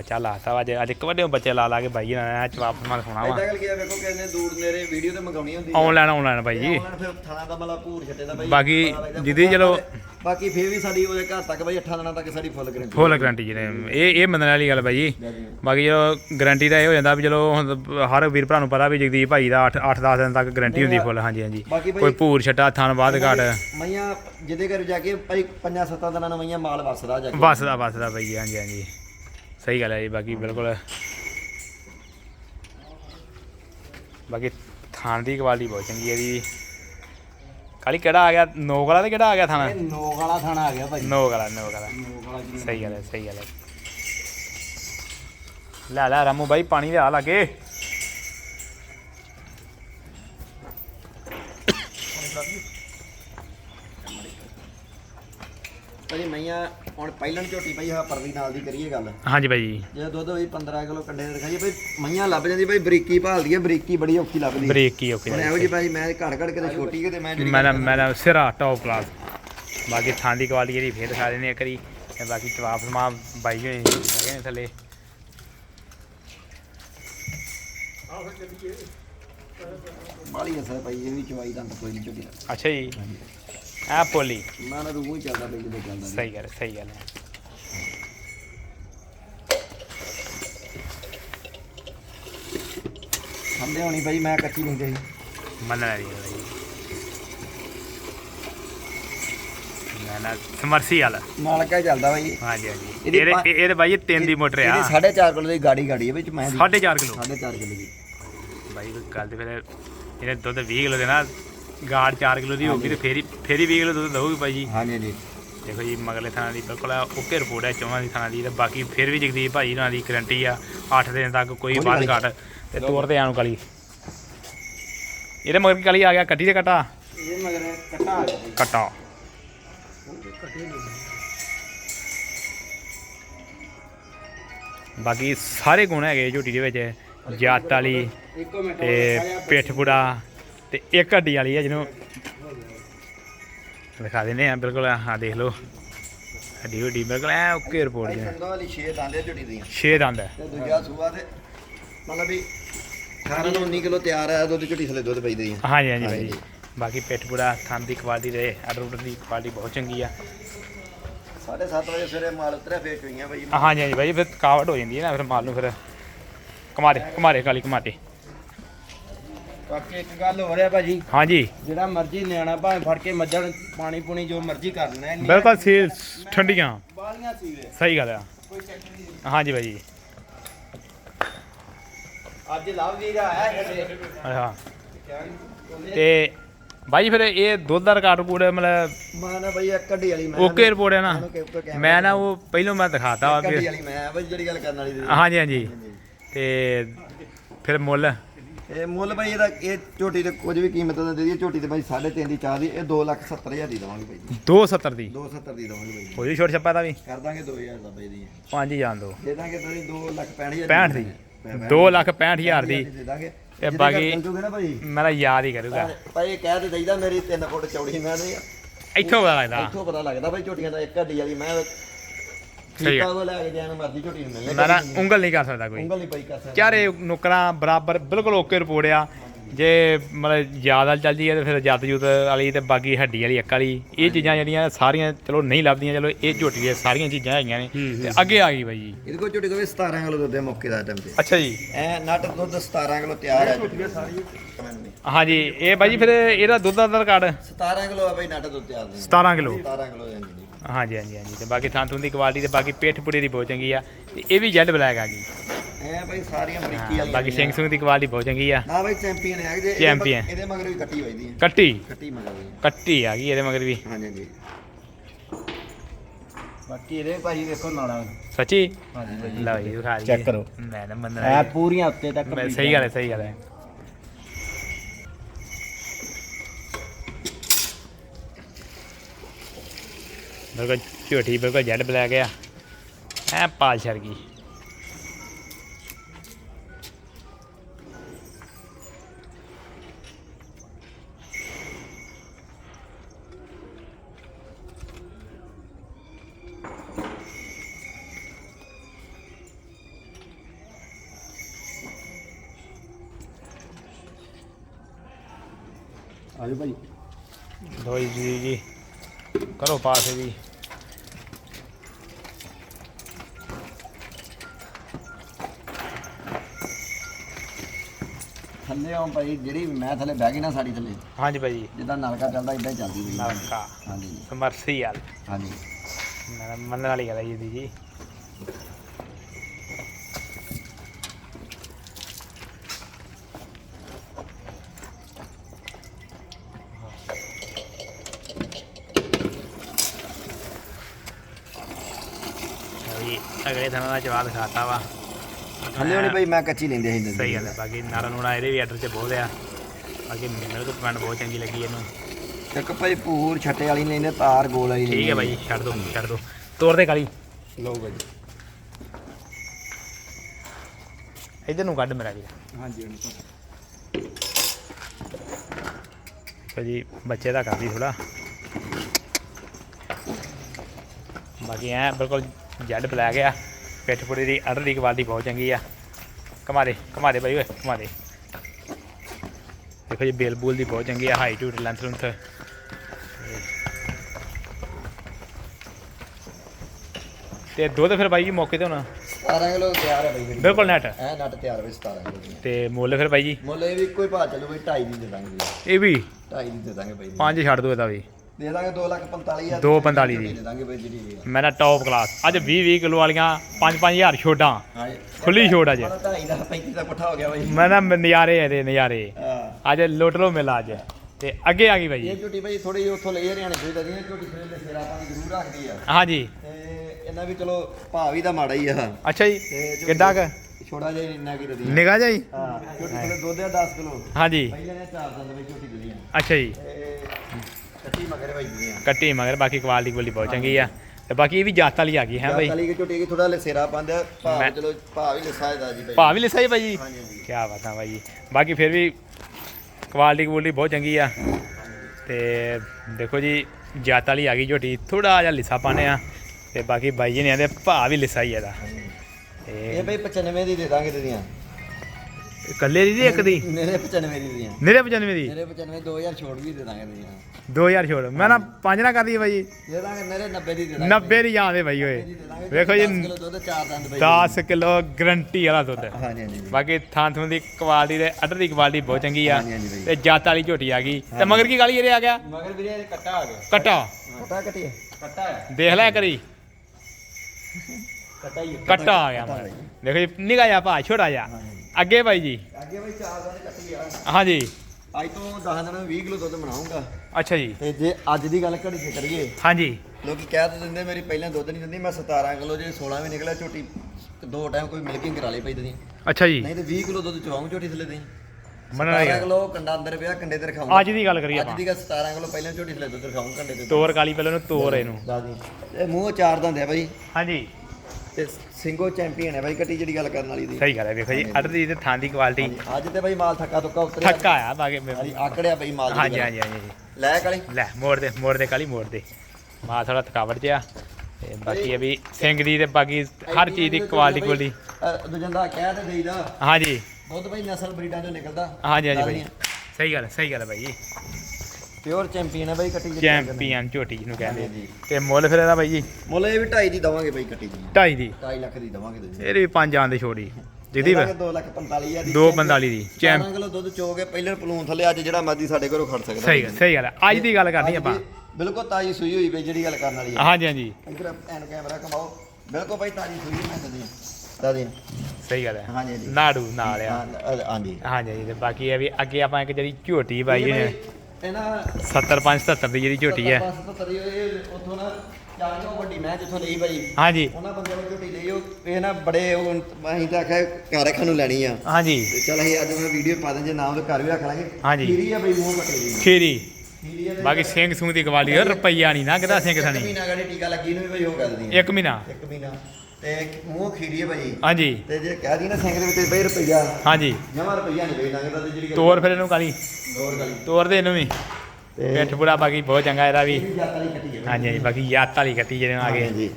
ਬੱਚਾ ਲਾਤਾ ਵਾ ਅੱਜ ਅੱਜ ਇੱਕ ਵੱਡੇ ਬੱਚੇ ਲਾ ਲਾ ਕੇ ਬਾਈ ਨਾਲ ਜਵਾਬ ਮਾਰ ਸੁਣਾ ਵਾ। ਐਦਾਂ ਗੱਲ ਕੀ ਆ ਵੇਖੋ ਕਿਸੇ ਨੇ ਦੂਰ ਨੇੜੇ ਵੀਡੀਓ ਤੇ ਮੰਗਾਉਣੀ ਹੁੰਦੀ ਆਨਲਾਈਨ ਆਨਲਾਈਨ ਬਾਈ ਜੀ। online ਫਿਰ ਥਾਣਾ ਦਾ ਮਤਲਬ ਭੂਰ ਛੱਟੇ ਦਾ ਬਾਈ। ਬਾਕੀ ਪਤਾ ਲੱਗਦਾ ਜਿਹਦੀ ਚਲੋ- ਬਾਕੀ ਫੇਰ ਵੀ ਸਾਡੀ ਉਹਦੇ ਘਰ ਤੱਕ ਬਾਈ 8 ਦਿਨਾਂ ਤੱਕ ਸਾਡੀ ਫੁੱਲ ਗਰੰਟੀ ਫੁੱਲ ਗਾਰੰਟੀ ਜਿਹੜੇ ਇਹ ਇਹ ਮੰਨਣ ਵਾਲੀ ਗੱਲ ਬਾਈ ਜੀ। ਬਾਕੀ ਜਦੋਂ ਗਾਰੰਟੀ ਦਾ ਇਹ ਹੋ ਜਾਂਦਾ ਵੀ ਚਲੋ ਹੁਣ ਹਰ ਵੀਰ ਭਰਾ ਨੂੰ ਪਤਾ ਵੀ ਜਗਦੀਪ ਭਾਈ ਦਾ 8 8 10 ਦਿਨ ਤੱਕ ਗਾਰੰਟੀ ਹੁੰਦੀ ਫੁੱਲ ਹਾਂਜੀ ਹਾਂਜੀ। ਬਾਕੀ ਬਾਈ ਕੋਈ ਭੂਰ ਛੱਟਾ ਥਣ ਬਾਦ ਘਾਟ। ਮਈਆਂ ਜਿਹਦੇ ਘਰ ਜਾ ਕੇ ਭਾਈ ਪੰਜਾਂ ਸੱਤਾਂ ਦਿਨਾਂ ਨੂੰ ਮਈਆਂ ਮਾਲ ਵਸਦਾ ਜਾ ਕੇ। ਬਸਦਾ ਬਸਦਾ ਬਾਈ ਜੀ, ਹਾਂਜੀ ਹਾਂਜੀ। ਸਹੀ ਗੱਲ ਹੈ ਜੀ ਬਾਕੀ ਬਿਲਕੁਲ ਬਾਕੀ ਥਾਣ ਦੀ ਕੁਆਲਿਟੀ ਬਹੁਤ ਚੰਗੀ ਹੈ ਜੀ। ਕਾਲੀ ਕਿਹੜਾ ਆ ਗਿਆ? ਨੋਕ ਵਾਲਾ ਤੇ ਕਿਹੜਾ ਆ ਗਿਆ ਇਹ ਥਾਣਾ? ਨੋਕ ਵਾਲਾ ਥਾਣਾ ਆ ਗਿਆ ਭਾਜੀ ਨੋਕ ਵਾਲਾ ਨੋਕ ਵਾਲਾ ਨੋਕ ਵਾਲਾ ਜੀ। ਸਹੀ ਗੱਲ ਹੈ ਸਹੀ ਗੱਲ ਹੈ। ਲੈ ਲੈ ਰਾਮੂ ਬਾਈ ਪਾਣੀ ਲਿਆ ਲਾਗੇ ਭਾਈ ਮਈਆਂ ਹੁਣ ਪਹਿਲਣ ਝੋਟੀ ਭਾਈ ਆ ਪਰਲੀ ਨਾਲ ਦੀ ਕਰੀਏ ਗੱਲ। ਹਾਂਜੀ ਬਾਈ ਜੀ। ਜੇ ਦੁੱਧ ਹੋਈ 15 ਕਿਲੋ ਕੰਡੇ ਦੇ ਦਿਖਾਈਏ ਭਾਈ ਮਈਆਂ ਲੱਭ ਜਾਂਦੀ ਭਾਈ ਬਰੀਕੀ ਭਾਲਦੀ ਹੈ ਬਰੀਕੀ ਬੜੀ ਔਖੀ ਲੱਭਦੀ ਹੈ। ਬ੍ਰੇਕ ਕੀ ਓਕੇ ਹੁਣ ਇਹੋ ਜੀ ਭਾਈ ਮੈਂ ਘੜ ਘੜ ਕੇ ਤੇ ਛੋਟੀ ਕਿਤੇ ਮੈਂ ਜਿਹੜੀ ਮੈਂ ਮੈਂ ਸਿਰਾ ਟੌਪ ਕਲਾਸ ਬਾਕੀ ਥਾਂ ਦੀ ਕੁਆਲਿਟੀ ਜਿਹੜੀ ਫੇਰ ਦਿਖਾ ਦਿੰਦੇ ਆ ਕਰੀ ਤੇ ਬਾਕੀ ਜਵਾਬ ਸਮਾ ਬਾਈ ਹੋਏ ਹੈਗੇ ਨੇ ਥੱਲੇ। ਬਾਲੀ ਅਸਰ ਭਾਈ ਇਹ ਵੀ ਚਵਾਈ ਦਾ ਕੋਈ ਨਹੀਂ ਝੋਟੀ ਦਾ। ਅੱਛਾ ਜੀ। ਆ ਪੋਲੀ। ਨਾ ਰੂਹ ਹੀ ਚੱਲਦਾ ਭਾਈ ਜਦੋਂ ਚੱਲਦਾ ਸਹੀ ਗੱਲ ਹੈ ਸਹੀ ਗੱਲ ਹੈ। ਹੋਣੀ ਭਾਈ ਮੈਂ ਕੱਚੀ ਨਹੀਂ ਗਈ ਮੰਨਣ ਗੱਲ ਹੈ ਨਾ ਸਮਰਸੀ ਵਾਲਾ। ਨਾਲ ਕਾ ਚੱਲਦਾ ਭਾਈ ਹਾਂਜੀ ਹਾਂਜੀ। ਇਹਦੀ ਇਹਦੇ ਪਾ- ਇਹਦੇ ਬਾਈ ਇਹ ਤਿੰਨ ਦੀ ਮੋਟਰ ਆ। ਇਹਦੀ 4.5 ਕਿਲੋ ਦੀ ਗਾੜੀ ਗਾੜੀ ਹੈ ਵਿੱਚ ਮੈਂ ਦੀ 4.5 ਕਿਲੋ। 4.5 ਕਿਲੋ ਦੀ। ਬਾਈ ਕੋਈ ਗੱਲ ਤੇ ਫਿਰ ਇਹਨੇ ਦੁੱਧ 20 ਕਿਲੋ ਦੇਣਾ। ਗਾੜ 4 ਕਿਲੋ ਦੀ ਹੋਊਗੀ ਤੇ ਫੇਰ ਹੀ ਫੇਰ ਹੀ 20 ਕਿਲੋ ਦੁੱਧ ਦਊਗੀ ਬਾਈ ਜੀ। ਹਾਂਜੀ ਜੀ ਦੇਖੋ ਜੀ ਮਗਲੇ ਥਾਣਾ ਦੀ ਬਿਲਕੁਲ ਓਕੇ ਰਿਪੋਰਟ ਹੈ ਚੌਹਾਂ ਦੀ ਥਾਣਾ ਦੀ ਤੇ ਬਾਕੀ ਫਿਰ ਵੀ ਜਗਦੀਪ ਭਾਈ ਨਾਲ ਦੀ ਗਰੰਟੀ ਆ 8 ਦਿਨ ਤੱਕ ਕੋਈ ਗੱਲ ਘਾਟ ਤੇ ਤੋਰ ਤੇ ਆਣ ਕਾਲੀ ਇਹਦੇ ਮਗਰ ਕੀ ਕਾਲੀ ਆ ਗਿਆ? ਕੱਟੀ ਤੇ ਕਟਾ? ਇਹ ਮਗਰ ਕੱਟਾ ਆ ਗਿਆ। ਜੀ ਕਟਾ। ਬਾਕੀ ਸਾਰੇ ਗੁਣ ਹੈਗੇ ਝੋਟੀ ਦੇ ਵਿੱਚ ਜਾਤ ਵਾਲੀ ਤੇ ਪਿੱਠ ਪੁੜਾ ਤੇ ਇੱਕ ਹੱਡੀ ਵਾਲੀ ਹੈ ਜਿਹਨੂੰ ਦਿਖਾ ਦਿੰਦੇ ਆ ਬਿਲਕੁਲ ਆਹ ਦੇਖ ਲਓ। ਹੱਡੀ ਹੱਡੀ ਬਿਲਕੁਲ ਐ ਓਕੇ ਰਿਪੋਰਟ ਜੀ ਸੰਗੋਂ ਵਾਲੀ 6 ਦੰਦੇ ਝੋਟੀ ਦੀਆਂ। ਛੇ ਦੰਦ ਹੈ ਤੇ ਦੂਜਾ ਸੂਆ ਤੇ ਮਤਲਬ ਵੀ 18 ਤੋਂ 19 ਕਿਲੋ ਤਿਆਰ ਹੈ ਦੁੱਧ ਝੋਟੀ ਥਲੇ ਦੁੱਧ ਪਈਦੀ ਹੈ ਹਾਂਜੀ ਹਾਂਜੀ। ਭਾਈ ਬਾਕੀ ਪਿੱਠ ਪੁੜਾ ਥਣ ਦੀ ਕੁਆਲਿਟੀ ਦੇ ਆਰਡਰ ਆਰਡਰ ਦੀ ਕੁਆਲਿਟੀ ਬਹੁਤ ਚੰਗੀ ਆ। 7:30 ਵਜੇ ਸਵੇਰੇ ਮਾਲ ਉਤਰਿਆ ਫੇਰ ਚੋਈਆਂ ਭਾਈ ਹਾਂਜੀ ਹਾਂਜੀ ਭਾਈ ਫਿਰ ਥਕਾਵਟ ਹੋ ਜਾਂਦੀ ਹੈ ਨਾ ਫਿਰ ਮਾਲ ਨੂੰ ਫਿਰ ਕਮਾਰੇ ਕਮਾਰੇ ਕਾਲੀ ਕਮਾਰੇ ਬਾਕੀ ਇੱਕ ਗੱਲ ਹੋ ਰਿਹਾ ਭਾਜੀ। ਹਾਂਜੀ। ਜਿਹੜਾ ਮਰਜ਼ੀ ਨਿਆਣਾ ਭਾਵੇਂ ਫੜ ਕੇ ਮੱਝਾਂ ਨੂੰ ਪਾਣੀ ਪੂਣੀ ਜੋ ਮਰਜ਼ੀ ਕਰ ਲੈਣਾ ਇੰਨੀਆਂ ਬਿਲਕੁਲ ਸੀ ਠੰਡੀਆਂ। ਬਾਲੀਆਂ ਸਹੀ ਗੱਲ ਆ। ਕੋਈ ਚੱਕਰ ਨਹੀਂ। ਹਾਂਜੀ ਭਾਈ ਅੱਜ ਲਵ ਵੀਰ ਆਇਆ ਸਾਡੇ ਹਾਂ ਤੇ ਭਾਈ ਫਿਰ ਇਹ ਦੁੱਧ ਦਾ ਰਿਕਾਰਡ ਕੋਡ ਮਤਲਬ ਮਾਂ ਨਾ ਭਾਈ ਇੱਕ ਕੱਢੀ ਵਾਲੀ ਮੈਂ ਓਕੇ ਰਿਪੋਰਟ ਹੈ ਨਾ? ਮੈਂ ਨਾ ਉਹ ਪਹਿਲੋਂ ਮੈਂ ਦਿਖਾਤਾ ਵਾ ਕੱਢੀ ਫਿਰ। ਵਾਲੀ ਮੈਂ ਭਾਈ ਜਿਹੜੀ ਗੱਲ ਕਰਨ ਵਾਲੀ ਸੀ। ਹਾਂਜੀ। ਹਾਂਜੀ। ਤੇ ਫਿਰ ਮੁੱਲ ਇਹ ਮੁੱਲ ਭਾਈ ਇਹਦਾ ਇਹ ਝੋਟੀ ਤੇ ਕੁਝ ਵੀ ਕੀਮਤ ਦਾ ਦੇ ਦਈਏ ਝੋਟੀ ਤੇ ਭਾਈ 3.5 ਦੀ ਚਾਹ ਦੀ ਇਹ 2,70,000 ਦੀ ਦਵਾਂਗੇ ਭਾਈ ਜੀ। 270 ਦੀ? 270 ਦੀ ਦਵਾਂਗੇ ਭਾਈ ਜੀ। ਕੋਈ ਛੋਟ ਛੱਪਾ ਦਾ ਵੀ। ਕਰ ਦਾਂਗੇ 2000 ਦਾ ਭਾਈ ਦੀ ਪੰਜ ਜਾਣ ਦੋ। ਦੇ ਦਾਂਗੇ ਤੁਸੀਂ 2,65,000 65 ਦੀ 2 ਲੱਖ 65000 ਦੀ। ਦੇ ਦਾਂਗੇ। ਤੇ ਬਾਕੀ- ਨਾ ਭਾਈ ਮੇਰਾ ਯਾਦ ਹੀ ਕਰੂਗਾ। ਭਾਈ ਇਹ ਕਹਿ ਤੇ ਦਈਦਾ ਮੇਰੀ 3 ਫੁੱਟ ਚੌੜੀ ਮੈਂ ਨਹੀਂ ਇੱਥੋਂ ਪਤਾ ਲੱਗਦਾ। ਇੱਥੋਂ ਪਤਾ ਲੱਗਦਾ ਭਾਈ ਝੋਟੀਆਂ ਦਾ ਇੱਕ ਹੱਡੀ ਵਾਲੀ ਮੈਂ ਠੀਕ ਹੈ। ਆ ਉਹ ਲੈ ਕੇ ਜਾਣ ਮਰਜ਼ੀ ਝੋਟੀ ਨੂੰ ਮਿਲਣੇ ਮੈਂ ਨਾ ਉਂਗਲ ਨਹੀਂ ਕਰ ਸਕਦਾ ਕੋਈ। ਉਂਗਲ ਨਹੀਂ ਪਾਈ ਕਰ ਸਕਦਾ। ਚਾਰੇ ਨੁਕਰਾਂ ਬਰਾਬਰ ਬਿਲਕੁਲ ਓਕੇ ਰਿਪੋਰਟ ਆ। ਜੇ ਮਤਲਬ ਜ਼ਿਆਦਾ ਚੱਲਦੀ ਹੈ ਤੇ ਫਿਰ ਜੱਤ ਜੁਤ ਵਾਲੀ ਤੇ ਬਾਕੀ ਹੱਡੀ ਵਾਲੀ ਇੱਕ ਵਾਲੀ ਇਹ ਚੀਜ਼ਾਂ ਜਿਹੜੀਆਂ ਸਾਰੀਆਂ ਚਲੋ ਨਹੀਂ ਲੱਭਦੀਆਂ ਚਲੋ ਇਹ ਝੋਟੀ ਦੀਆਂ ਸਾਰੀਆਂ ਚੀਜ਼ਾਂ ਹੈਗੀਆਂ ਨੇ। ਤੇ ਅੱਗੇ ਆ ਗਈ ਬਾਈ ਜੀ। ਇਹਦੇ ਕੋਲ ਝੋਟੀ ਕੋਲ 17 ਕਿਲੋ ਦੁੱਧ ਹੈ ਮੌਕੇ ਦਾ ਟਾਈਮ ਤੇ। ਅੱਛਾ ਜੀ। ਐ ਨਟ ਦੁੱਧ 17 ਕਿਲੋ ਤਿਆਰ ਹੈ। ਝੋਟੀਆਂ ਸਾਰੀਆਂ ਹਾਂਜੀ ਇਹ ਬਾਈ ਜੀ ਫਿਰ ਇਹਦਾ ਦੁੱਧ ਦਾ ਰਿਕਾਰਡ 17 ਕਿਲੋ ਆ ਭਾਈ ਨਟ ਦੁੱਧ ਤਿਆਰ ਨੇ 17 ਕਿਲੋ। 17 ਕਿਲੋ ਹੈ ਜੀ। ਹਾਂਜੀ ਹਾਂਜੀ ਹਾਂਜੀ। ਤੇ ਬਾਕੀ ਥਾਂ ਥੂੰ ਦੀ ਕੁਆਲਿਟੀ ਤੇ ਬਾਕੀ ਪੇਟ ਪੁੜੇ ਦੀ ਬਹੁਤ ਚੰਗੀ ਆ। ਤੇ ਇਹ ਵੀ ਜੈਡ ਬਲੈਕ ਆ ਗਈ। ਐ ਭਾਈ ਸਾਰੀਆਂ ਬਰੀਕੀ ਹਾਂ, ਵਾਲੀਆਂ ਬਾਕੀ ਸਿੰਘ ਸੁੰਗ ਦੀ ਕੁਆਲਿਟੀ ਬਹੁਤ ਚੰਗੀ ਆ। ਹਾਂ ਭਾਈ ਚੈਂਪੀਅਨ ਹੈ ਜੇ ਇਹਦੇ Champion। ਇਹਦੇ ਮਗਰ ਵੀ ਕੱਟੀ ਵਜਦੀ ਹੈ ਕੱਟੀ? ਕੱਟੀ ਮਗਰ ਵੀ। ਕੱਟੀ ਆ ਗਈ ਇਹਦੇ ਮਗਰ ਵੀ। ਹਾਂਜੀ ਹਾਂਜੀ। ਬਾਕੀ ਇਹਦੇ ਭਾਜੀ ਵੇਖੋ ਨਾਲਾ। ਸੱਚੀ? ਹਾਂਜੀ ਭਾਜੀ ਲਓ ਜੀ ਦਿਖਾ Check ਕਰੋ। ਮੈਂ ਨਾ ਮੰਨਣਾ ਐ ਜੀ। ਪੂਰੀਆਂ ਉੱਤੇ ਤੱਕ ਮੈਂ- ਸਹੀ ਗੱਲ ਹੈ ਸਹੀ ਗੱਲ ਹੈ। ਬਿਲਕੁਲ ਝੋਟੀ ਬਿਲਕੁਲ ਜੈਡ ਬਲੈਕ ਆ ਐ ਪਾਲ ਗਈ। ਆਜੋ ਭਾਜੀ ਲਓ ਜੀ ਜੀ ਜੀ। ਕਰੋ ਪਾਸ ਵੀ ਥੱਲੇ ਆਉਂ ਭਾਈ ਜਿਹੜੀ ਮੈਂ ਥੱਲੇ ਬਹਿ ਗਈ ਨਾ ਸਾਡੀ ਥੱਲੇ ਹਾਂਜੀ ਭਾਈ। ਜਿੱਦਾਂ ਨਲਕਾ ਚੱਲਦਾ ਇਦਾਂ ਹੀ ਚੱਲਦੀ ਰਹੀ ਨਲਕਾ। ਹਾਂਜੀ। ਸਮਰਸੀ ਵਾਲ। ਹਾਂਜੀ। ਮੈਂ ਮੰਨਣ ਵਾਲੀ ਗੱਲ ਹੈ ਜੀ ਇਹਦੀ ਜੀ। ਭਾਈ ਅਗਲੇ ਦਿਨਾਂ ਦਾ ਜਵਾਬ ਦਿਖਾਤਾ ਵਾ। ਥੱਲੇ ਵਾਲੀ ਭਾਈ ਮੈਂ ਕੱਚੀ ਲੈਂਦੇ ਸੀ ਸਹੀ ਗੱਲ ਹੈ ਬਾਕੀ ਨਾੜਾ ਨੂੜਾ ਇਹਦੇ ਵੀ ਆਰਡਰ 'ਚ ਬਹੁਤ ਆ। ਬਾਕੀ ਮੇਰੇ ਕੋਲ ਕਮੈਂਟ ਬਹੁਤ ਚੰਗੀ ਲੱਗੀ ਇਹਨੂੰ। ਇੱਕ ਭਾਈ ਪੂਰ ਛੱਟੇ ਵਾਲੀ ਨਹੀਂ ਲੈਂਦੇ ਤਾਰ ਗੋਲ ਵਾਲੀ ਠੀਕ ਹੈ ਭਾਈ ਛੱਡ ਦੋ ਛੱਡ ਦੋ। ਤੋੜ ਦੇ ਕਾਲੀ ਲਓ ਭਾਈ ਇਧਰ ਨੂੰ ਕੱਢ ਮੇਰਾ ਜੀ ਹਾਂਜੀ ਭਾਜੀ ਬੱਚੇ ਦਾ ਕਰਦੀ ਥੋੜਾ ਬਾਕੀ ਐ ਬਿਲਕੁਲ ਜੈਡ ਬਲੈਕ ਆ। ਪਿੱਠ ਪੁੜੀ ਦੀ ਅਰਰ ਦੀ ਕੁਆਲਿਟੀ ਬਹੁਤ ਚੰਗੀ ਆ। ਕਮਾ ਦੇ ਕਮਾ ਦੇ ਬਾਈ ਓਏ ਕਮਾ ਦੇ। ਦੇਖੋ ਜੀ ਬੇਲ ਬੂਲ ਦੀ ਬਹੁਤ ਚੰਗੀ ਆ ਹਾਈਟ ਹੂਟ ਲੈਂਥ ਲੁੰਥ ਤੇ ਦੁੱਧ ਫਿਰ ਬਾਈ ਜੀ ਮੌਕੇ ਤੇ ਹੋਣਾ? 17 ਕਿਲੋ ਤਿਆਰ ਹੈ ਭਾਈ ਬਿਲਕੁਲ ਨੈਟ ਐ ਨਟ ਤਿਆਰ ਹੋਵੇ 17 ਕਿਲੋ ਦੀ। ਤੇ ਮੁੱਲ ਫਿਰ ਬਾਈ ਜੀ? ਮੁੱਲ ਇਹ ਵੀ ਕੋਈ ਭਾਅ ਚੱਲੋ ਭਾਈ 2.5 ਦੀ ਦੇ ਦਾਂਗੇ। ਇਹ ਵੀ? 2.5 ਦੀ ਦੇ ਦਾਂਗੇ ਭਾਈ ਪੰਜ ਛੱਡ ਦੋ ਇਹਦਾ ਵੀ। ਦੇ ਦਾਂਗੇ 2 ਲੱਖ 45000 ਦੋ ਪੰਤਾਲੀ ਦੀ। ਦੇ ਦਾਂਗੇ ਭਾਈ ਜਿਹੜੀ ਵੀ ਆ ਮੈਂ ਨਾ ਟੌਪ ਕਲਾਸ ਅੱਜ 20 20 ਕਿਲੋ ਵਾਲੀਆਂ 5 5000 ਛੋਟਾਂ। ਹਾਂ ਖੁੱਲੀ ਛੋਟ ਅੱਜ। 2.5 ਦਾ 35 ਦਾ ਪੁੱਠਾ ਹੋ ਗਿਆ ਭਾਈ ਮੈਂ ਨਾ ਨਜ਼ਾਰੇ ਇਹਦੇ ਨਜ਼ਾਰੇ। ਹਾਂ। ਅੱਜ ਲੁੱਟ ਲੋ ਮੇਲਾ ਅੱਜ। ਤੇ ਅੱਗੇ ਆ ਗਈ ਬਾਈ। ਇਹ ਝੋਟੀ ਭਾਈ ਥੋੜੀ ਜਿਹੀ ਉੱਥੋਂ ਲਈ ਹਰਿਆਣੇ ਤਾਂ ਨਹੀਂ ਝੋਟੀ ਫਿਰ ਦੇ ਸੇਰਾ ਪਾਣੀ ਜ਼ਰੂਰ ਰੱਖਦੀ ਆ। ਹਾਂਜੀ ਤੇ ਇਹਨਾਂ ਵੀ ਚਲੋ ਭਾਅ ਵੀ ਤਾਂ ਮਾੜਾ ਹੀ ਆ। ਅੱਛਾ ਜੀ। ਤੇ ਝੋਟੀ ਕਿੱਦਾਂ ਕ? ਛੋੜਾ ਜਿਹਾ ਇੰਨਾ ਕੀ ਰਦੀ ਨਿਗਾਹ ਜਾਈ ਹਾਂ? ਝੋਟੀ ਕਿਲੋ ਦੁੱਧ ਆ 10 ਕਿਲੋ। ਹਾਂਜੀ ਪਹਿਲੇ ਨੇ ਚਾਰ ਦੰਦ ਵਿੱਚ ਝੋਟੀ ਦਿੱਲੀਆਂ ਅੱਛਾ ਜੀ। ਇਹ ਕੱਟੀ ਮਗਰ ਵੱਜਦੀਆਂ ਕੱਟੀ ਮਗਰ ਬਾਕੀ ਕੁਆਲਿਟੀ ਕੁਆਲਿਟੀ ਬਹੁਤ ਚੰਗੀ ਆ। ਤੇ ਬਾਕੀ ਇਹ ਵੀ ਜਾਤ ਵਾਲੀ ਆ ਗਈ ਹੈ ਬਾਈ? ਕਾਲੀ ਕੀ ਝੋਟੀ ਕੀ ਥੋੜਾ ਲਸੇਰਾ ਪਾਉਂਦਾ ਭਾਵ ਚਲੋ ਭਾਵ ਹੀ ਲਿਸਾ ਜੀ ਭਾਈ ਭਾਅ ਵੀ ਲਿਸਾ ਜੀ ਬਾਈ ਹਾਂਜੀ ਹਾਂਜੀ। ਕੀ ਬਾਤ ਆ ਬਾਈ ਬਾਕੀ ਫਿਰ ਵੀ ਕੁਆਲਿਟੀ ਕੁਆਲਿਟੀ ਬਹੁਤ ਚੰਗੀ ਆ। ਤੇ ਦੇਖੋ ਜੀ ਜਾਤ ਵਾਲੀ ਆ ਗਈ ਝੋਟੀ ਥੋੜਾ ਜਿਹਾ ਲਿਸਾ ਪਾਣੇ ਆ। ਤੇ ਬਾਕੀ ਬਾਈ ਜੀ ਨੇ ਆਂਦੇ ਭਾਅ ਵੀ ਲਿਸਾ ਹੀ ਇਹਦਾ। ਇਹ ਤੇ ਭਾਈ 95 ਦੀ ਦੇ ਦਾਂਗੇ ਦੀਦੀਆਂ ਕੱਲੇ ਦੀ ਜੀ ਇੱਕ ਦੀ? ਮੇਰੇ 95 ਦੀ ਦੀਆਂ ਨਿਰੇ 95 ਦੀ? ਮੇਰੇ 95 2000 ਛੋੜ ਵੀ ਦੇ ਦਾਂਗੇ ਦੀਦੀਆਂ 2000 ਛੋੜ। ਮੈਂ ਨਾ ਪੰਜ ਨਾ ਕਰਦੀ ਬਾਈ। ਦੇ ਦਾਂਗੇ ਮੇਰੇ 90 ਦੀ ਦੇ ਦਾਂਗੇ। 90 ਦੀ ਜਾਂਦੇ ਬਾਈ ਓਏ। ਵੇਖੋ ਜੀ 10 ਕਿਲੋ ਦੁੱਧ ਚਾਰ ਦੰਦ ਭਾਈ 10 ਕਿਲੋ ਗਰੰਟੀ ਵਾਲਾ ਦੁੱਧ। ਹਾਂਜੀ ਹਾਂਜੀ ਬਾਕੀ ਥਾਂ ਥੂੰ ਦੀ ਕੁਆਲਿਟੀ ਤੇ ਅਡਰ ਦੀ ਕੁਆਲਿਟੀ ਬਹੁਤ ਚੰਗੀ ਆ। ਤੇ ਜਾਤ ਵਾਲੀ ਝੋਟੀ ਆ ਗਈ। ਤੇ ਮਗਰ ਕੀ ਕਾਲੀ ਇਹਦੇ ਆ ਗਿਆ? ਮਗਰ ਵੀਰੇ ਇਹ ਕੱਟਾ ਆ ਗਿਆ। ਕਟਾ। ਕੱਟੀ ਕੱਟਾ ਹੈ ਦੇਖ ਲੈ ਕਰੀ। ਕੱਟਾ ਹੀ ਹੈ। ਕੱਟਾ ਆ ਗਿਆ ਮਗਰ ਦੇਖੋ ਜੀ ਨਿਗਾ ਜਾ ਭਾ ਛੋਟਾ ਜਾ ਅੱਗੇ ਬਾਈ ਜੀ। ਅੱਗੇ ਭਾਈ ਚਾਰ ਦੰਦ ਕੱਟੀ ਆ ਹਾਂਜੀ। ਅੱਜ ਤੋਂ 10 ਦਿਨਾਂ 20 ਕਿਲੋ ਦੁੱਧ ਬਣਾਉਂਗਾ ਅੱਛਾ ਜੀ। ਤੇ ਜੇ ਅੱਜ ਦੀ ਗੱਲ ਘੜੀ ਚ ਕਰੀਏ ਹਾਂਜੀ। ਲੋਕੀ ਕਹਿ ਤਾਂ ਦਿੰਦੇ ਮੇਰੀ ਪਹਿਲਾਂ ਦੁੱਧ ਨਹੀਂ ਦਿੰਦੀ ਮੈਂ 17 ਕਿਲੋ ਜੇ 16 ਵੀ ਨਿਕਲਿਆ ਝੋਟੀ ਦੋ ਟਾਈਮ ਕੋਈ ਮਿਲਕਿੰਗ ਕਰਾ ਲਈ ਪਈ ਦਦੀ ਅੱਛਾ ਜੀ। ਨਹੀਂ ਤੇ 20 ਕਿਲੋ ਦੁੱਧ ਚਵਾਉਂ ਝੋਟੀ ਥੱਲੇ ਦੇ ਮੰਨਣਾ 17 ਯਾਰ ਕਿਲੋ ਕੰਡਾ ਅੰਦਰ ਪਿਆ ਕੰਡੇ ਤੇ ਰਖਾਉਂ ਅੱਜ ਦੀ ਗੱਲ ਕਰੀਏ ਅੱਜ ਆਪਾਂ। ਦੀ ਗੱਲ 17 ਕਿਲੋ ਪਹਿਲਾਂ ਝੋਟੀ ਥੱਲੇ ਦੁੱਧ ਰਖਾਉਂ ਕੰਡੇ ਤੇ। ਤੋਰ ਕਾਲੀ ਪਹਿਲਾਂ ਨੂੰ ਤੋਰ ਇਹਨੂੰ। ਦਾਦੀ ਇਹ ਮੂੰਹ ਚਾਰ ਦੰਦੇ ਬਾਈ। ਹਾਂਜੀ। ਤੇ ਸਿੰਘੋ ਚੈਂਪੀਅਨ ਹੈ ਬਾਈ ਕੱਟੀ ਜਿਹੜੀ ਗੱਲ ਕਰਨ ਵਾਲੀ ਦੀ। ਸਹੀ ਗੱਲ ਹੈ ਵੇਖੋ ਜੀ ਅਡਰ ਦੀ ਤੇ ਥਾਂ ਦੀ ਕੁਆਲਿਟੀ ਅੱਜ ਤੇ ਬਾਈ ਮਾਲ ਥੱਕਾ ਤੁੱਕਾ ਉਤਰਿਆ। ਥੱਕਾ ਆ ਬਾਕੀ ਹਾਂਜੀ ਆਕੜਿਆ ਬਾਈ ਮਾਲ ਹਾਂਜੀ। ਹਾਂਜੀ ਹਾਂਜੀ। ਲੈ ਕਾਲੀ। ਲੈ ਮੋੜ ਦੇ ਮੋੜ ਦੇ ਕਾਲੀ ਮੋੜ ਦੇ। ਮਾ ਥੋੜਾ ਥਕਾਵਟ ਜਿਆ। ਤੇ ਬਾਕੀ ਇਹ ਵੀ ਸਿੰਘ ਦੀ ਤੇ ਬਾਕੀ ਹਰ ਚੀਜ਼ ਦੀ ਕੁਆਲਿਟੀ ਕੁਆਲਿਟੀ ਦੂਜੰਦਾ ਕਹਿ ਤੇ ਦੇਈਦਾ। ਹਾਂਜੀ। ਦੁੱਧ ਬਾਈ ਨਸਲ ਬਰੀਡਾਂ ਚੋਂ ਨਿਕਲਦਾ। ਹਾਂਜੀ ਹਾਂਜੀ ਬਾਈ। ਸਹੀ ਗੱਲ ਸਹੀ ਗੱਲ ਹੈ ਬਾਈ ਜੀ। ਪਿਓਰ ਚੈਂਪੀਅਨ ਹੈ ਬਾਈ ਕੱਟੀ ਜਿਹੜੀ ਚੈਂਪੀਅਨ ਝੋਟੀ ਜਿਹਨੂੰ ਕਹਿੰਦੇ ਹਾਂਜੀ। ਤੇ ਮੁੱਲ ਫਿਰ ਇਹਦਾ ਬਾਈ ਜੀ? ਮੁੱਲ ਇਹ ਵੀ 2.5 ਦੀ ਦਵਾਂਗੇ ਬਾਈ ਕੱਟੀ ਦੀ। 2.5 ਦੀ। 2.5 ਲੱਖ ਦੀ ਦਵਾਂਗੇ ਤੁਸੀਂ। ਇਹਦੇ ਵੀ ਪੰਜ ਆਣ ਦੇ ਛੋੜੀ ਜਿਹਦੀ 2 ਲੱਖ 45 ਹਜ਼ਾਰ ਦੀ 245 ਦੀ। ਚੈਂਪ 4 ਕਿਲੋ ਦੁੱਧ ਚੋਗੇ ਪਹਿਲੇ ਪਲੂਨ ਥੱਲੇ ਅੱਜ ਜਿਹੜਾ ਮਰਜ਼ੀ ਸਾਡੇ ਘਰੋਂ ਖੜ ਸਕਦਾ। ਸਹੀ ਗੱਲ ਸਹੀ ਗੱਲ ਹੈ। ਅੱਜ ਦੀ ਗੱਲ ਕਰਨੀ ਆਪਾਂ। ਬਿਲਕੁਲ ਤਾਜੀ ਸੂਈ ਹੋਈ ਬਈ ਜਿਹੜੀ ਗੱਲ ਕਰਨ ਵਾਲੀ ਹੈ ਹਾਂਜੀ ਹਾਂਜੀ। ਇੱਧਰ ਐਨ ਕੈਮਰਾ ਘਮਾਓ। ਬਿਲਕੁਲ ਬਾਈ ਤਾਜੀ ਸੂਈ ਮੈਂ ਦਦੀ ਦਾਦੀ ਸਹੀ ਗੱਲ ਹੈ। ਹਾਂਜੀ ਨਾੜੂ ਨਾਲ ਆ। ਹਾਂ, ਹਾਂਜੀ। ਤੇ ਬਾਕੀ ਇਹ ਵੀ ਅੱਗੇ ਆਪਾਂ ਇੱਕ ਜਿਹੜੀ ਝੋਟੀ ਜੀ ਨੇ ਇਹਨਾਂ 75 77 ਦੀ ਜਿਹੜੀ ਝੋਟੀ ਹੈ। ਇਹ ਉਥੋਂ ਨਾ ਚਾਰ ਕਿਲੋ ਵੱਡੀ ਮੈਂ ਜਿੱਥੋਂ ਲਈ ਭਾਈ। ਹਾਂਜੀ। ਉਹਨਾਂ ਬੰਦਿਆਂ ਨੂੰ ਝੋਟੀ ਲਈ ਉਹ ਇਹ ਨਾ ਬੜੇ ਉਹ ਅਸੀਂ ਤਾਂ ਆਖਿਆ ਘਰ ਰੱਖਣ ਨੂੰ ਲੈਣੀ ਆ। ਹਾਂਜੀ। ਚਲ ਅਸੀਂ ਅੱਜ ਮੈਂ ਵੀਡੀਓ ਪਾ ਦਾਂ ਜੇ ਨਾਮ ਤੇ ਘਰ ਵੀ ਰੱਖ ਲਾਂਗੇ। ਹਾਂਜੀ। ਖੀਰੀ ਆ ਬਈ ਮੂੰਹ ਬਾਕੀ ਸਿੰਘ ਸੂਹ ਦੀ ਹੈ ਰੁਪਈਆ ਨਹੀਂ ਨਾ ਕਿਦਾ ਸਿੰਘ ਇੱਕ ਸਣੀ ਮਹੀਨਾ ਗਾੜੀ ਟੀਕਾ ਲੱਗੀ ਨੂੰ ਵੀ ਬਈ ਉਹ ਕਰ ਦਿੰਦੀ ਇੱਕ ਮਹੀਨਾ। ਇੱਕ ਮਹੀਨਾ। ਤੇ ਮੂੰਹ ਖੀਰੀ ਆ ਭਾਈ ਹਾਂਜੀ। ਤੇ ਜੇ ਕਹਿ ਦੀ ਨਾ ਸਿੰਘ ਦੇ ਵਿੱਚ ਬਈ ਰੁਪਈਆ ਹਾਂਜੀ। ਜਮਾ ਰੁਪਈਆ ਨਹੀਂ ਬਈ ਲੰਗਦਾ ਤੇ ਜਿਹੜੀ ਤੋਰ ਫਿਰ ਇਹਨੂੰ ਕਾਲੀ। ਦੌੜ ਗਲੀ ਤੋਰ ਦੇ ਇਹਨੂੰ ਵੀ। ਤੇ ਪਿੱਠ ਪੂੜਾ ਬਾਕੀ ਬਹੁਤ ਚੰਗਾ ਇਹਦਾ ਵੀ। ਵਾਲੀ ਕੱਟੀ ਹੈ ਹਾਂਜੀ ਹਾਂਜੀ ਬਾਕੀ ਯਾਤ ਵਾਲੀ ਕੱਟੀ ਜਿਹੜੇ ਨਾਲ ਆ ਗਏ। ਹਾਂਜੀ।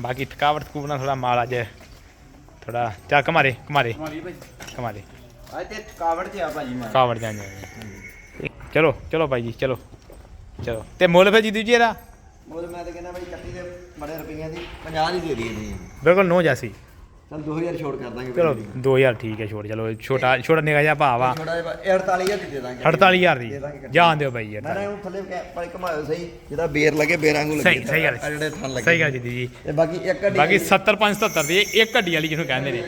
ਬਾਕੀ ਥਕਾਵਟ ਥਕੂਵਟ ਥੋੜਾ ਮਾਲ ਅੱਜ ਥੋੜਾ ਚੱਕ ਮਾਰੇ ਕਮਾਰੇ ਮਾਰੀ ਭਾਈ ਕਮਾਰੇ ਅੱਜ ਤੇ ਕਾਵੜ ਚ ਆ ਭਾਜੀ ਜਾਂ ਚਲੋ ਚਲੋ ਬਾਈ ਜੀ ਚਲੋ। ਚਲੋ। ਤੇ ਮੁੱਲ ਫਿਰ ਜੀ ਜੀ ਇਹਦਾ? ਮੁੱਲ ਮੈਂ ਤਾਂ ਕਹਿੰਦਾ ਬਈ ਕੱਟੀ ਦੇ ਬੜੇ ਰੁਪਈਆਂ ਦੀ 50 ਦੀ ਦੇ ਦਈਏ ਜੀ ਬਿਲਕੁਲ ਨੋ ਜਾਸੀ। ਚਲ 2000 ਛੋੜ ਕਰ ਦਾਂਗੇ ਚਲੋ 2000 ਠੀਕ ਹੈ ਛੋੜ ਚਲੋ ਛੋਟਾ ਛੋਟਾ ਨਿਕਾ ਜਿਹਾ ਭਾਵ ਆ ਛੋੜਾ ਜਿਹਾ 48000 ਦੀ ਦੇ ਦਾਂਗੇ। 48000 ਦੀ। ਜਾਣ ਦਿਓ ਬਾਈ ਯਾਰ ਨਾ ਥੱਲੇ ਪਰ ਘਮਾਇਓ ਸਹੀ ਜਿਹਦਾ ਬੇਰ ਲੱਗੇ ਬੇਰਾਂ ਨੂੰ ਲੱਗੇ। ਸਹੀ ਸਹੀ ਗੱਲ ਜਿਹੜੇ ਥਣ ਲੱਗੇ। ਸਹੀ ਗੱਲ ਜੀ ਜੀ। ਤੇ ਬਾਕੀ ਇੱਕ ਅੱਡੀ ਬਾਕੀ 70 75 ਦੀ ਇੱਕ ਹੱਡੀ ਵਾਲੀ ਜਿਹਨੂੰ ਕਹਿੰਦੇ ਨੇ।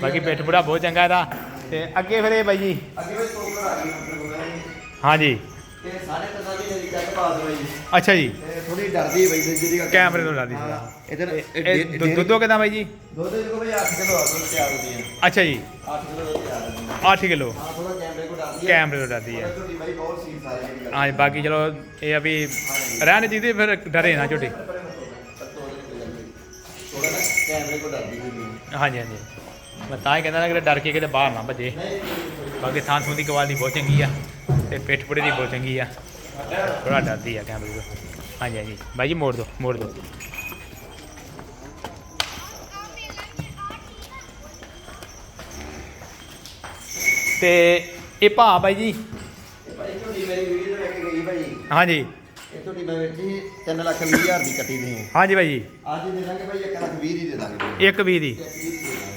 ਬਾਕੀ ਪਿੱਠ ਬੁੜਾ ਬਹੁਤ ਚੰਗਾ ਇਹਦਾ। ਤੇ ਅੱਗੇ ਫਿਰ ਇਹ ਬਾਈ ਜੀ। ਅੱਗੇ ਵੀ ਆ ਗਈ ਜੀ। ਹਾਂਜੀ। ਤੇ ਸਾਰੇ ਤਨਾਂ ਦੀ ਮੇਰੀ ਚੱਕ ਪਾਸ ਹੋਈ। ਅੱਛਾ ਜੀ। ਤੇ ਥੋੜੀ ਡਰਦੀ ਬਈ ਜਿਹੜੀ ਕੈਮਰੇ ਤੋਂ ਡਰਦੀ ਸੀ। ਹਾਂ, ਇਧਰ ਇਹ ਦੁ- ਦੁੱਧੋ ਕਿਦਾਂ ਬਾਈ ਜੀ? ਦੁੱਧ ਦੇ ਕੋ ਬਈ 8 ਕਿਲੋ ਆ ਦੁੱਧ ਤਿਆਰ ਹੁੰਦੀ ਹੈ ਅੱਛਾ ਜੀ। 8 ਕਿਲੋ ਦੁੱਧ ਤਿਆਰ ਹੁੰਦੀ ਹੈ 8 ਕਿਲੋ। ਹਾਂ ਥੋੜਾ ਕੈਮਰੇ ਕੋ ਡਰਦੀ ਹੈ ਕੈਮਰੇ ਤੋਂ ਡਰਦੀ ਹੈ ਛੋਟੀ ਬਾਈ ਬਹੁਤ ਸੀਨ ਸਾਰੇ ਜਿਹੜੀ ਗੱਲ। ਹਾਂਜੀ ਬਾਕੀ ਚਲੋ ਇਹ ਆ ਵੀ ਰਹਿਣ ਦੀ ਫਿਰ ਡਰੇ ਨਾ ਝੋਟੀ ਥੋੜਾ ਨਾ ਕੈਮਰੇ ਕੋ ਡਰਦੀ ਹੁੰਦੀ ਹੈ ਹਾਂਜੀ ਹਾਂਜੀ। ਮੈਂ ਤਾਂ ਹੀ ਕਹਿੰਦਾ ਨਾ ਕਿ ਡਰ ਕੇ ਕਿਤੇ ਬਾਹਰ ਨਾ ਭੱਜੇ। ਬਾਕੀ ਥਾਂ ਥੂੰ ਦੀ ਕੁਆਲਿਟੀ ਬਹੁਤ ਚੰਗੀ ਆ ਤੇ ਪਿੱਠ ਪੁੜੇ ਦੀ ਬਹੁਤ ਚੰਗੀ ਆ। ਥੋੜਾ ਡਰਦੀ ਆ ਕੈਮਰੇ ਤੋਂ। ਹਾਂਜੀ ਹਾਂਜੀ। ਬਾਈ ਜੀ ਮੋੜ ਦਿਓ ਮੋੜ ਦਿਓ ਤੇ ਇਹ ਭਾ ਬਾਈ ਜੀ। ਭਾਈ ਝੋਟੀ ਮੇਰੀ ਵੀਡੀਓ ਤੇ ਵੇਖ ਕੇ ਗਈ ਭਾਈ। ਹਾਂਜੀ। ਇਹ ਝੋਟੀ ਮੈਂ ਵੇਚੀ 3 ਲੱਖ 20 ਹਜ਼ਾਰ ਦੀ ਕੱਟੀ ਦੀ ਹੈ ਹਾਂਜੀ ਬਾਈ ਜੀ। ਅੱਜ ਦੇ ਦਾਂਗੇ ਭਾਈ 1 ਲੱਖ 20 ਦੀ ਦੇ ਦਾਂਗੇ। ਇੱਕ ਵੀਹ ਦੀ। ਦੀ ਦੇ ਦਾਂਗੇ।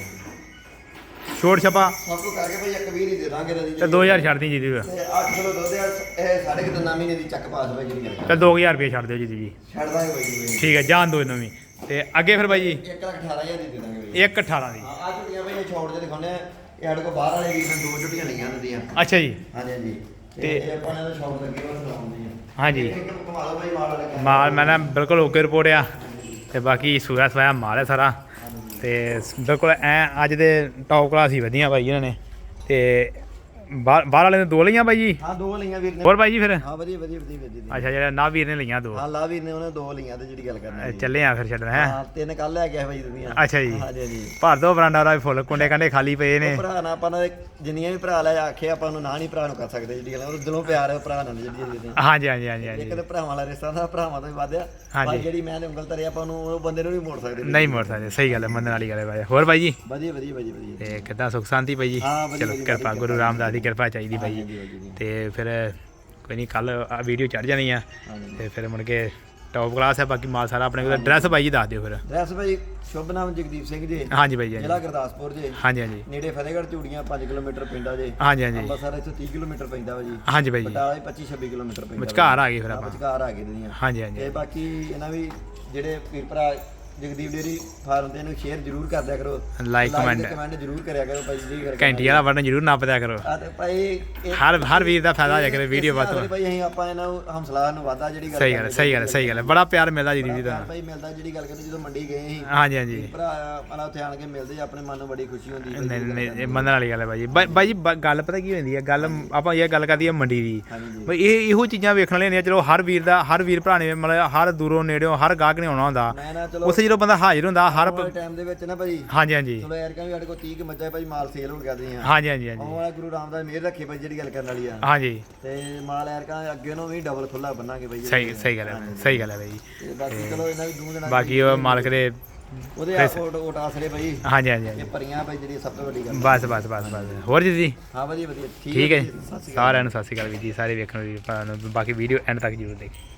ਛੋਟ ਛਪਾ। ਸਭ ਕੁਝ ਕਰਕੇ ਭਾਈ 1 20 ਦੀ ਦੇ ਦਾਂਗੇ ਰਦੀ ਤੇ 2000 ਛੱਡ ਦੀ ਜੀ ਦੀ ਤੇ 8 ਕਿਲੋ ਦੁੱਧ ਆ ਇਹ ਸਾਢੇ ਕੁ ਤਿੰਨਾਂ ਮਹੀਨੇ ਦੀ ਚੱਕ ਪਾਸ ਭਾਈ ਜਿਹੜੀ ਗੱਲ ਤੇ 2000 ਰੁਪਏ ਛੱਡ ਦਿਓ ਜੀ। ਦੀ ਛੱਡ ਦਾਂਗੇ ਭਾਈ ਜੀ। ਠੀਕ ਹੈ ਜਾਣ ਦਿਓ ਇਹਨੂੰ ਵੀ। ਤੇ ਅੱਗੇ ਫਿਰ ਬਾਈ ਜੀ। 1 ਲੱਖ 18 ਹਜ਼ਾਰ ਦੀ ਦੇ ਦਾਂਗੇ ਭਾਈ 1 18 ਦੀ। ਹਾਂ ਆ ਝੋਟੀਆਂ ਭਾਈ ਇਹ ਛੋੜ ਦੇ ਦਿਖਾਉਂਦੇ ਆ। ਇਹ ਸਾਡੇ ਕੋਲ ਬਾਹਰ ਵਾਲੇ ਵੀਰ ਨੇ ਦੋ ਝੋਟੀਆਂ ਲਈਆਂ ਨਦੀਆਂ ਅੱਛਾ ਜੀ। ਹਾਂਜੀ ਤੇ ਤੇ- ਆਪਾਂ ਨੇ ਤਾਂ ਲੱਗੇ ਸੁਣਾਉਂਦੇ ਆ। ਇੱਕ ਇੱਕ ਮਾਲ ਮੈਂ ਨਾ ਬਿਲਕੁਲ ਓਕੇ ਰਿਪੋਰਟ ਆ। ਤੇ ਬਾਕੀ ਸੂਆ ਸਵਾਇਆ ਮਾਲ ਹੈ ਸਾਰਾ। ਤੇ ਬਿਲਕੁਲ ਐ ਅੱਜ ਦੇ ਟੌਪ ਕਲਾਸ ਹੀ ਵਧੀਆ ਬਾਈ ਇਹਨਾਂ ਨੇ ਤੇ ਬਾਹਰ ਬਾਹਰ ਵਾਲੇ ਨੇ ਦੋ ਲਈਆਂ ਬਾਈ ਜੀ? ਹਾਂ ਦੋ ਲਈਆਂ ਵੀਰ ਨੇ। ਹੋਰ ਬਾਈ ਜੀ ਫਿਰ? ਹਾਂ ਵਧੀਆ ਵਧੀਆ ਵਧੀਆ ਵੀਰ ਜੀ ਅੱਛਾ ਜਿਹੜਾ ਨਾ ਵੀਰ ਨੇ ਲਈਆਂ ਦੋ। ਹਾਂ ਲਾ ਵੀਰ ਨੇ ਉਹਨੇ ਦੋ ਲਈਆਂ ਤੇ ਜਿਹੜੀ ਗੱਲ ਕਰਨੀ ਚੱਲੇ ਆ ਫਿਰ ਛੱਡਣ ਹੈ? ਹਾਂ ਤਿੰਨ ਕੱਲ ਲੈ ਗਿਆ ਬਾਈ ਦੁਨੀਆ ਅੱਛਾ ਜੀ। ਹਾਂ ਜੀ ਜੀ ਭਰ ਦੋ ਬਰਾਂਡਾ ਦਾ ਵੀ ਫੁੱਲ ਕੁੰਡੇ ਕੰਡੇ ਖਾਲੀ ਪਏ ਨੇ। ਭਰਾ ਨਾਲ ਆਪਾਂ ਨੇ ਜਿੰਨੀਆਂ ਵੀ ਭਰਾ ਲੈ ਆਖੇ ਆਪਾਂ ਨੂੰ ਨਾ ਨਹੀਂ ਭਰਾ ਨੂੰ ਕਰ ਸਕਦੇ ਜਿਹੜੀ ਗੱਲ ਉਹ ਦਿਲੋਂ ਪਿਆਰ ਹੈ ਭਰਾ ਨਾਲ ਜਿਹੜੀ ਜਿਹੜੀ ਹਾਂਜੀ ਹਾਂਜੀ ਹਾਂਜੀ ਹਾਂਜੀ। ਇੱਕ ਤੇ ਭਰਾਵਾਂ ਵਾਲਾ ਰਿਸ਼ਤਾ ਦਾ ਭਰਾਵਾਂ ਤੋਂ ਵੀ ਵੱਧ ਆ। ਹਾਂਜੀ। ਬਾਈ ਜਿਹੜੀ ਮੈਂ ਤੇ ਉਂਗਲ ਤਰੇ ਆਪਾਂ ਨੂੰ ਉਹ ਬੰਦੇ ਨੂੰ ਨਹੀਂ ਮੋੜ ਸਕਦੇ ਨਹੀਂ ਮੋੜ ਸਕਦੇ ਸਹੀ ਗੱਲ ਹੈ ਮੰਨਣ ਵਾਲੀ ਗੱਲ ਹੈ ਬਾਈ। ਹੋਰ ਬਾਈ ਜੀ? ਵਧੀਆ ਵਧੀਆ ਵਧੀਆ ਵਧੀਆ। ਤੇ ਕਿੱਦਾਂ ਸੁਖ ਸ਼ਾਂਤੀ ਬਾਈ ਜੀ? ਹਾਂ, ਵਧੀਆ, ਚਲੋ ਵਧੀਆ, ਕਿਰਪਾ ਗੁਰੂ ਰਾਮਦਾਸ ਦੀ ਕਿਰਪਾ ਚਾਹੀਦੀ ਹਾਂਜੀ। ਤੇ ਫਿਰ ਕੋਈ ਨਹੀਂ ਕੱਲ ਵੀਡੀਓ ਚੜ ਜਾਣੀ ਆ। ਤੇ ਫਿਰ ਮੁੜ ਕੇ ਟੌਪ ਕਲਾਸ ਹੈ ਬਾਕੀ ਮਾਲ ਸਾਰਾ ਆਪਣੇ ਕੋਲ। ਐਡਰੈਸ ਬਾਈ ਜੀ ਦੱਸ ਦਿਓ ਫਿਰ। ਡਰੈਸ ਭਾਈ ਸ਼ੁਭ ਨਾਮ ਜਗਦੀਪ ਸਿੰਘ ਜੀ। ਹਾਂਜੀ ਬਾਈ ਜੀ ਜ਼ਿਲ੍ਹਾ ਗੁਰਦਾਸਪੁਰ ਜੀ। ਹਾਂਜੀ ਹਾਂਜੀ। ਨੇੜੇ ਫਤਿਹਗੜ੍ਹ ਚੂੜੀਆਂ 5 ਕਿਲੋਮੀਟਰ ਪੈਂਦਾ ਜੀ। ਹਾਂਜੀ ਹਾਂਜੀ। ਅੰਮ੍ਰਿਤਸਰ ਇੱਥੋਂ 30 ਕਿਲੋਮੀਟਰ ਪੈਂਦਾ ਵਾ ਜੀ। ਹਾਂਜੀ ਬਾਈ ਜੀ। ਬਟਾਲਾ ਵੀ 25 26 ਕਿਲੋਮੀਟਰ ਪੈਂਦਾ ਵਿਚਕਾਰ ਆ ਗਏ ਫਿਰ। ਆਪਾਂ। ਵਿਚਕਾਰ ਆ ਗਏ ਦੀਆਂ ਹਾਂਜੀ ਹਾਂਜੀ। ਤੇ ਬਾਕੀ ਇਹਨਾਂ ਵੀ ਜਿਹੜੇ ਵੀਰ ਭਰਾ ਜਗਦੀਪ ਡੇਰੀ ਫਾਰਮ ਤੇ ਇਹਨੂੰ ਸ਼ੇਅਰ ਜ਼ਰੂਰ ਕਰ ਦਿਆ ਕਰੋ। ਲਾਈਕ ਕਮੈਂਟ ਕਮੈਂਟ ਜ਼ਰੂਰ ਕਰਿਆ ਕਰੋ ਭਾਈ ਜੀ ਕਰਕੇ ਘੰਟੀ ਵਾਲਾ ਬਟਨ ਜ਼ਰੂਰ ਨੱਪ ਦਿਆ ਕਰੋ। ਆ ਤੇ ਭਾਈ ਇਹ ਹਰ ਹਰ ਵੀਰ ਦਾ ਫਾਇਦਾ ਹੋ ਜਾਇਆ ਕਰੇ ਵੀਡੀਓ ਵੱਧ ਤੋਂ ਭਾਈ ਅਸੀਂ ਆਪਾਂ ਇਹਨਾਂ ਨੂੰ ਹਮਸਲਾ ਨੂੰ ਵਾਦਾ ਜਿਹੜੀ ਗੱਲ ਸਹੀ ਗੱਲ ਹੈ, ਸਹੀ ਗੱਲ ਹੈ, ਸਹੀ ਗੱਲ ਹੈ। ਬੜਾ ਪਿਆਰ ਮਿਲਦਾ ਜੀ ਦੀਦੀ ਦਾ। ਭਾਈ ਮਿਲਦਾ ਜਿਹੜੀ ਗੱਲ ਕਰਦੇ ਜਦੋਂ ਮੰਡੀ ਗਏ ਸੀ ਹਾਂਜੀ ਹਾਂਜੀ। ਭਰਾ ਮਨ ਉੱਥੇ ਆਣ ਕੇ ਮਿਲਦੇ ਆਪਣੇ ਮਨ ਨੂੰ ਬੜੀ ਖੁਸ਼ੀ ਹੁੰਦੀ ਭਾਈ ਨਹੀਂ ਨਹੀਂ ਇਹ ਮੰਨਣ ਵਾਲੀ ਗੱਲ ਹੈ ਬਾਈ ਜੀ ਬ- ਗੱਲ ਪਤਾ ਕੀ ਹੁੰਦੀ ਹੈ ਗੱਲ ਆਪਾਂ ਇਹ ਗੱਲ ਕਰਦੀ ਹੈ ਮੰਡੀ ਦੀ। ਹਾਂਜੀ। ਬਈ ਇਹ ਇਹੋ ਚੀਜ਼ਾਂ ਵੇਖਣ ਵਾਲੀਆਂ ਨੇ ਚਲੋ ਹਰ ਵੀਰ ਦਾ ਹਰ ਵੀਰ ਭਰਾ ਨੇ ਮਤਲਬ ਹਰ ਦੂਰੋਂ ਨੇੜਿਓਂ ਹਰ ਗਾਹਕ ਨੇ ਆਉਣਾ ਹੁੰਦਾ। ਮੈਂ ਨਾ ਚਲੋ ਉੱਥੇ ਜਦੋਂ ਬੰਦਾ ਹਾਜ਼ਰ ਹੁੰਦਾ ਹਰ ਪ- ਟਾਈਮ ਦੇ ਵਿੱਚ ਨਾ ਭਾਈ ਹਾਂਜੀ ਹਾਂਜੀ। ਚਲੋ ਯਾਰ ਕਹਿੰਦੇ ਸਾਡੇ ਕੋਲ 30 ਕਿ ਮੱਝਾਂ ਹੈ ਭਾਈ ਮਾਲ ਸੇਲ ਹੋ ਗਿਆ ਦੀਆਂ ਹਾਂਜੀ ਹਾਂਜੀ ਹਾਂਜੀ। ਆਉਣ ਵਾਲਾ ਗੁਰੂ ਰਾਮਦਾਸ ਮਿਹਰ ਰੱਖੇ ਭਾਈ ਜਿਹੜੀ ਗੱਲ ਕਰਨ ਵਾਲੀ ਆ। ਹਾਂਜੀ। ਤੇ ਮਾਲ ਕਹਿੰਦੇ ਅੱਗੇ ਨੂੰ ਵੀ ਡਬਲ ਖੁੱਲਾ ਬੰਨਾਂਗੇ ਭਾਈ ਸਹੀ ਸਹੀ ਗੱਲ ਹੈ ਸਹੀ ਗੱਲ ਹੈ ਬਾਈ ਤੇ ਬਾਕੀ ਚਲੋ ਇਹਨਾਂ ਵੀ ਦੇਣਾ ਬਾਕੀ ਉਹ ਮਾਲਕ ਦੇ ਉਹਦੇ ਆ ਓਟ ਓਟ ਆਸਰੇ ਭਾਈ। ਹਾਂਜੀ ਹਾਂਜੀ ਹਾਂਜੀ। ਇਹ ਭਰੀਆਂ ਭਾਈ ਜਿਹੜੀ ਸਭ ਤੋਂ ਵੱਡੀ ਗੱਲ ਬਸ ਬਸ ਬਸ ਬਸ। ਹੋਰ ਜੀ ਜੀ? ਹਾਂ ਵਧੀਆ ਵਧੀਆ। ਠੀਕ ਹੈ ਜੀ, ਜੀ। ਸਤਿ ਸ਼੍ਰੀ ਅਕਾਲ। ਸਾਰਿਆਂ ਨੂੰ ਸਤਿ ਸ਼੍ਰੀ ਅਕਾਲ ਵੀਰ ਜੀ ਸਾਰੇ ਵੇਖਣ ਨੂੰ ਬਾਕੀ ਵੀਡੀਓ ਐਂਡ ਤੱਕ ਜ਼ਰੂਰ ਦੇਖੋ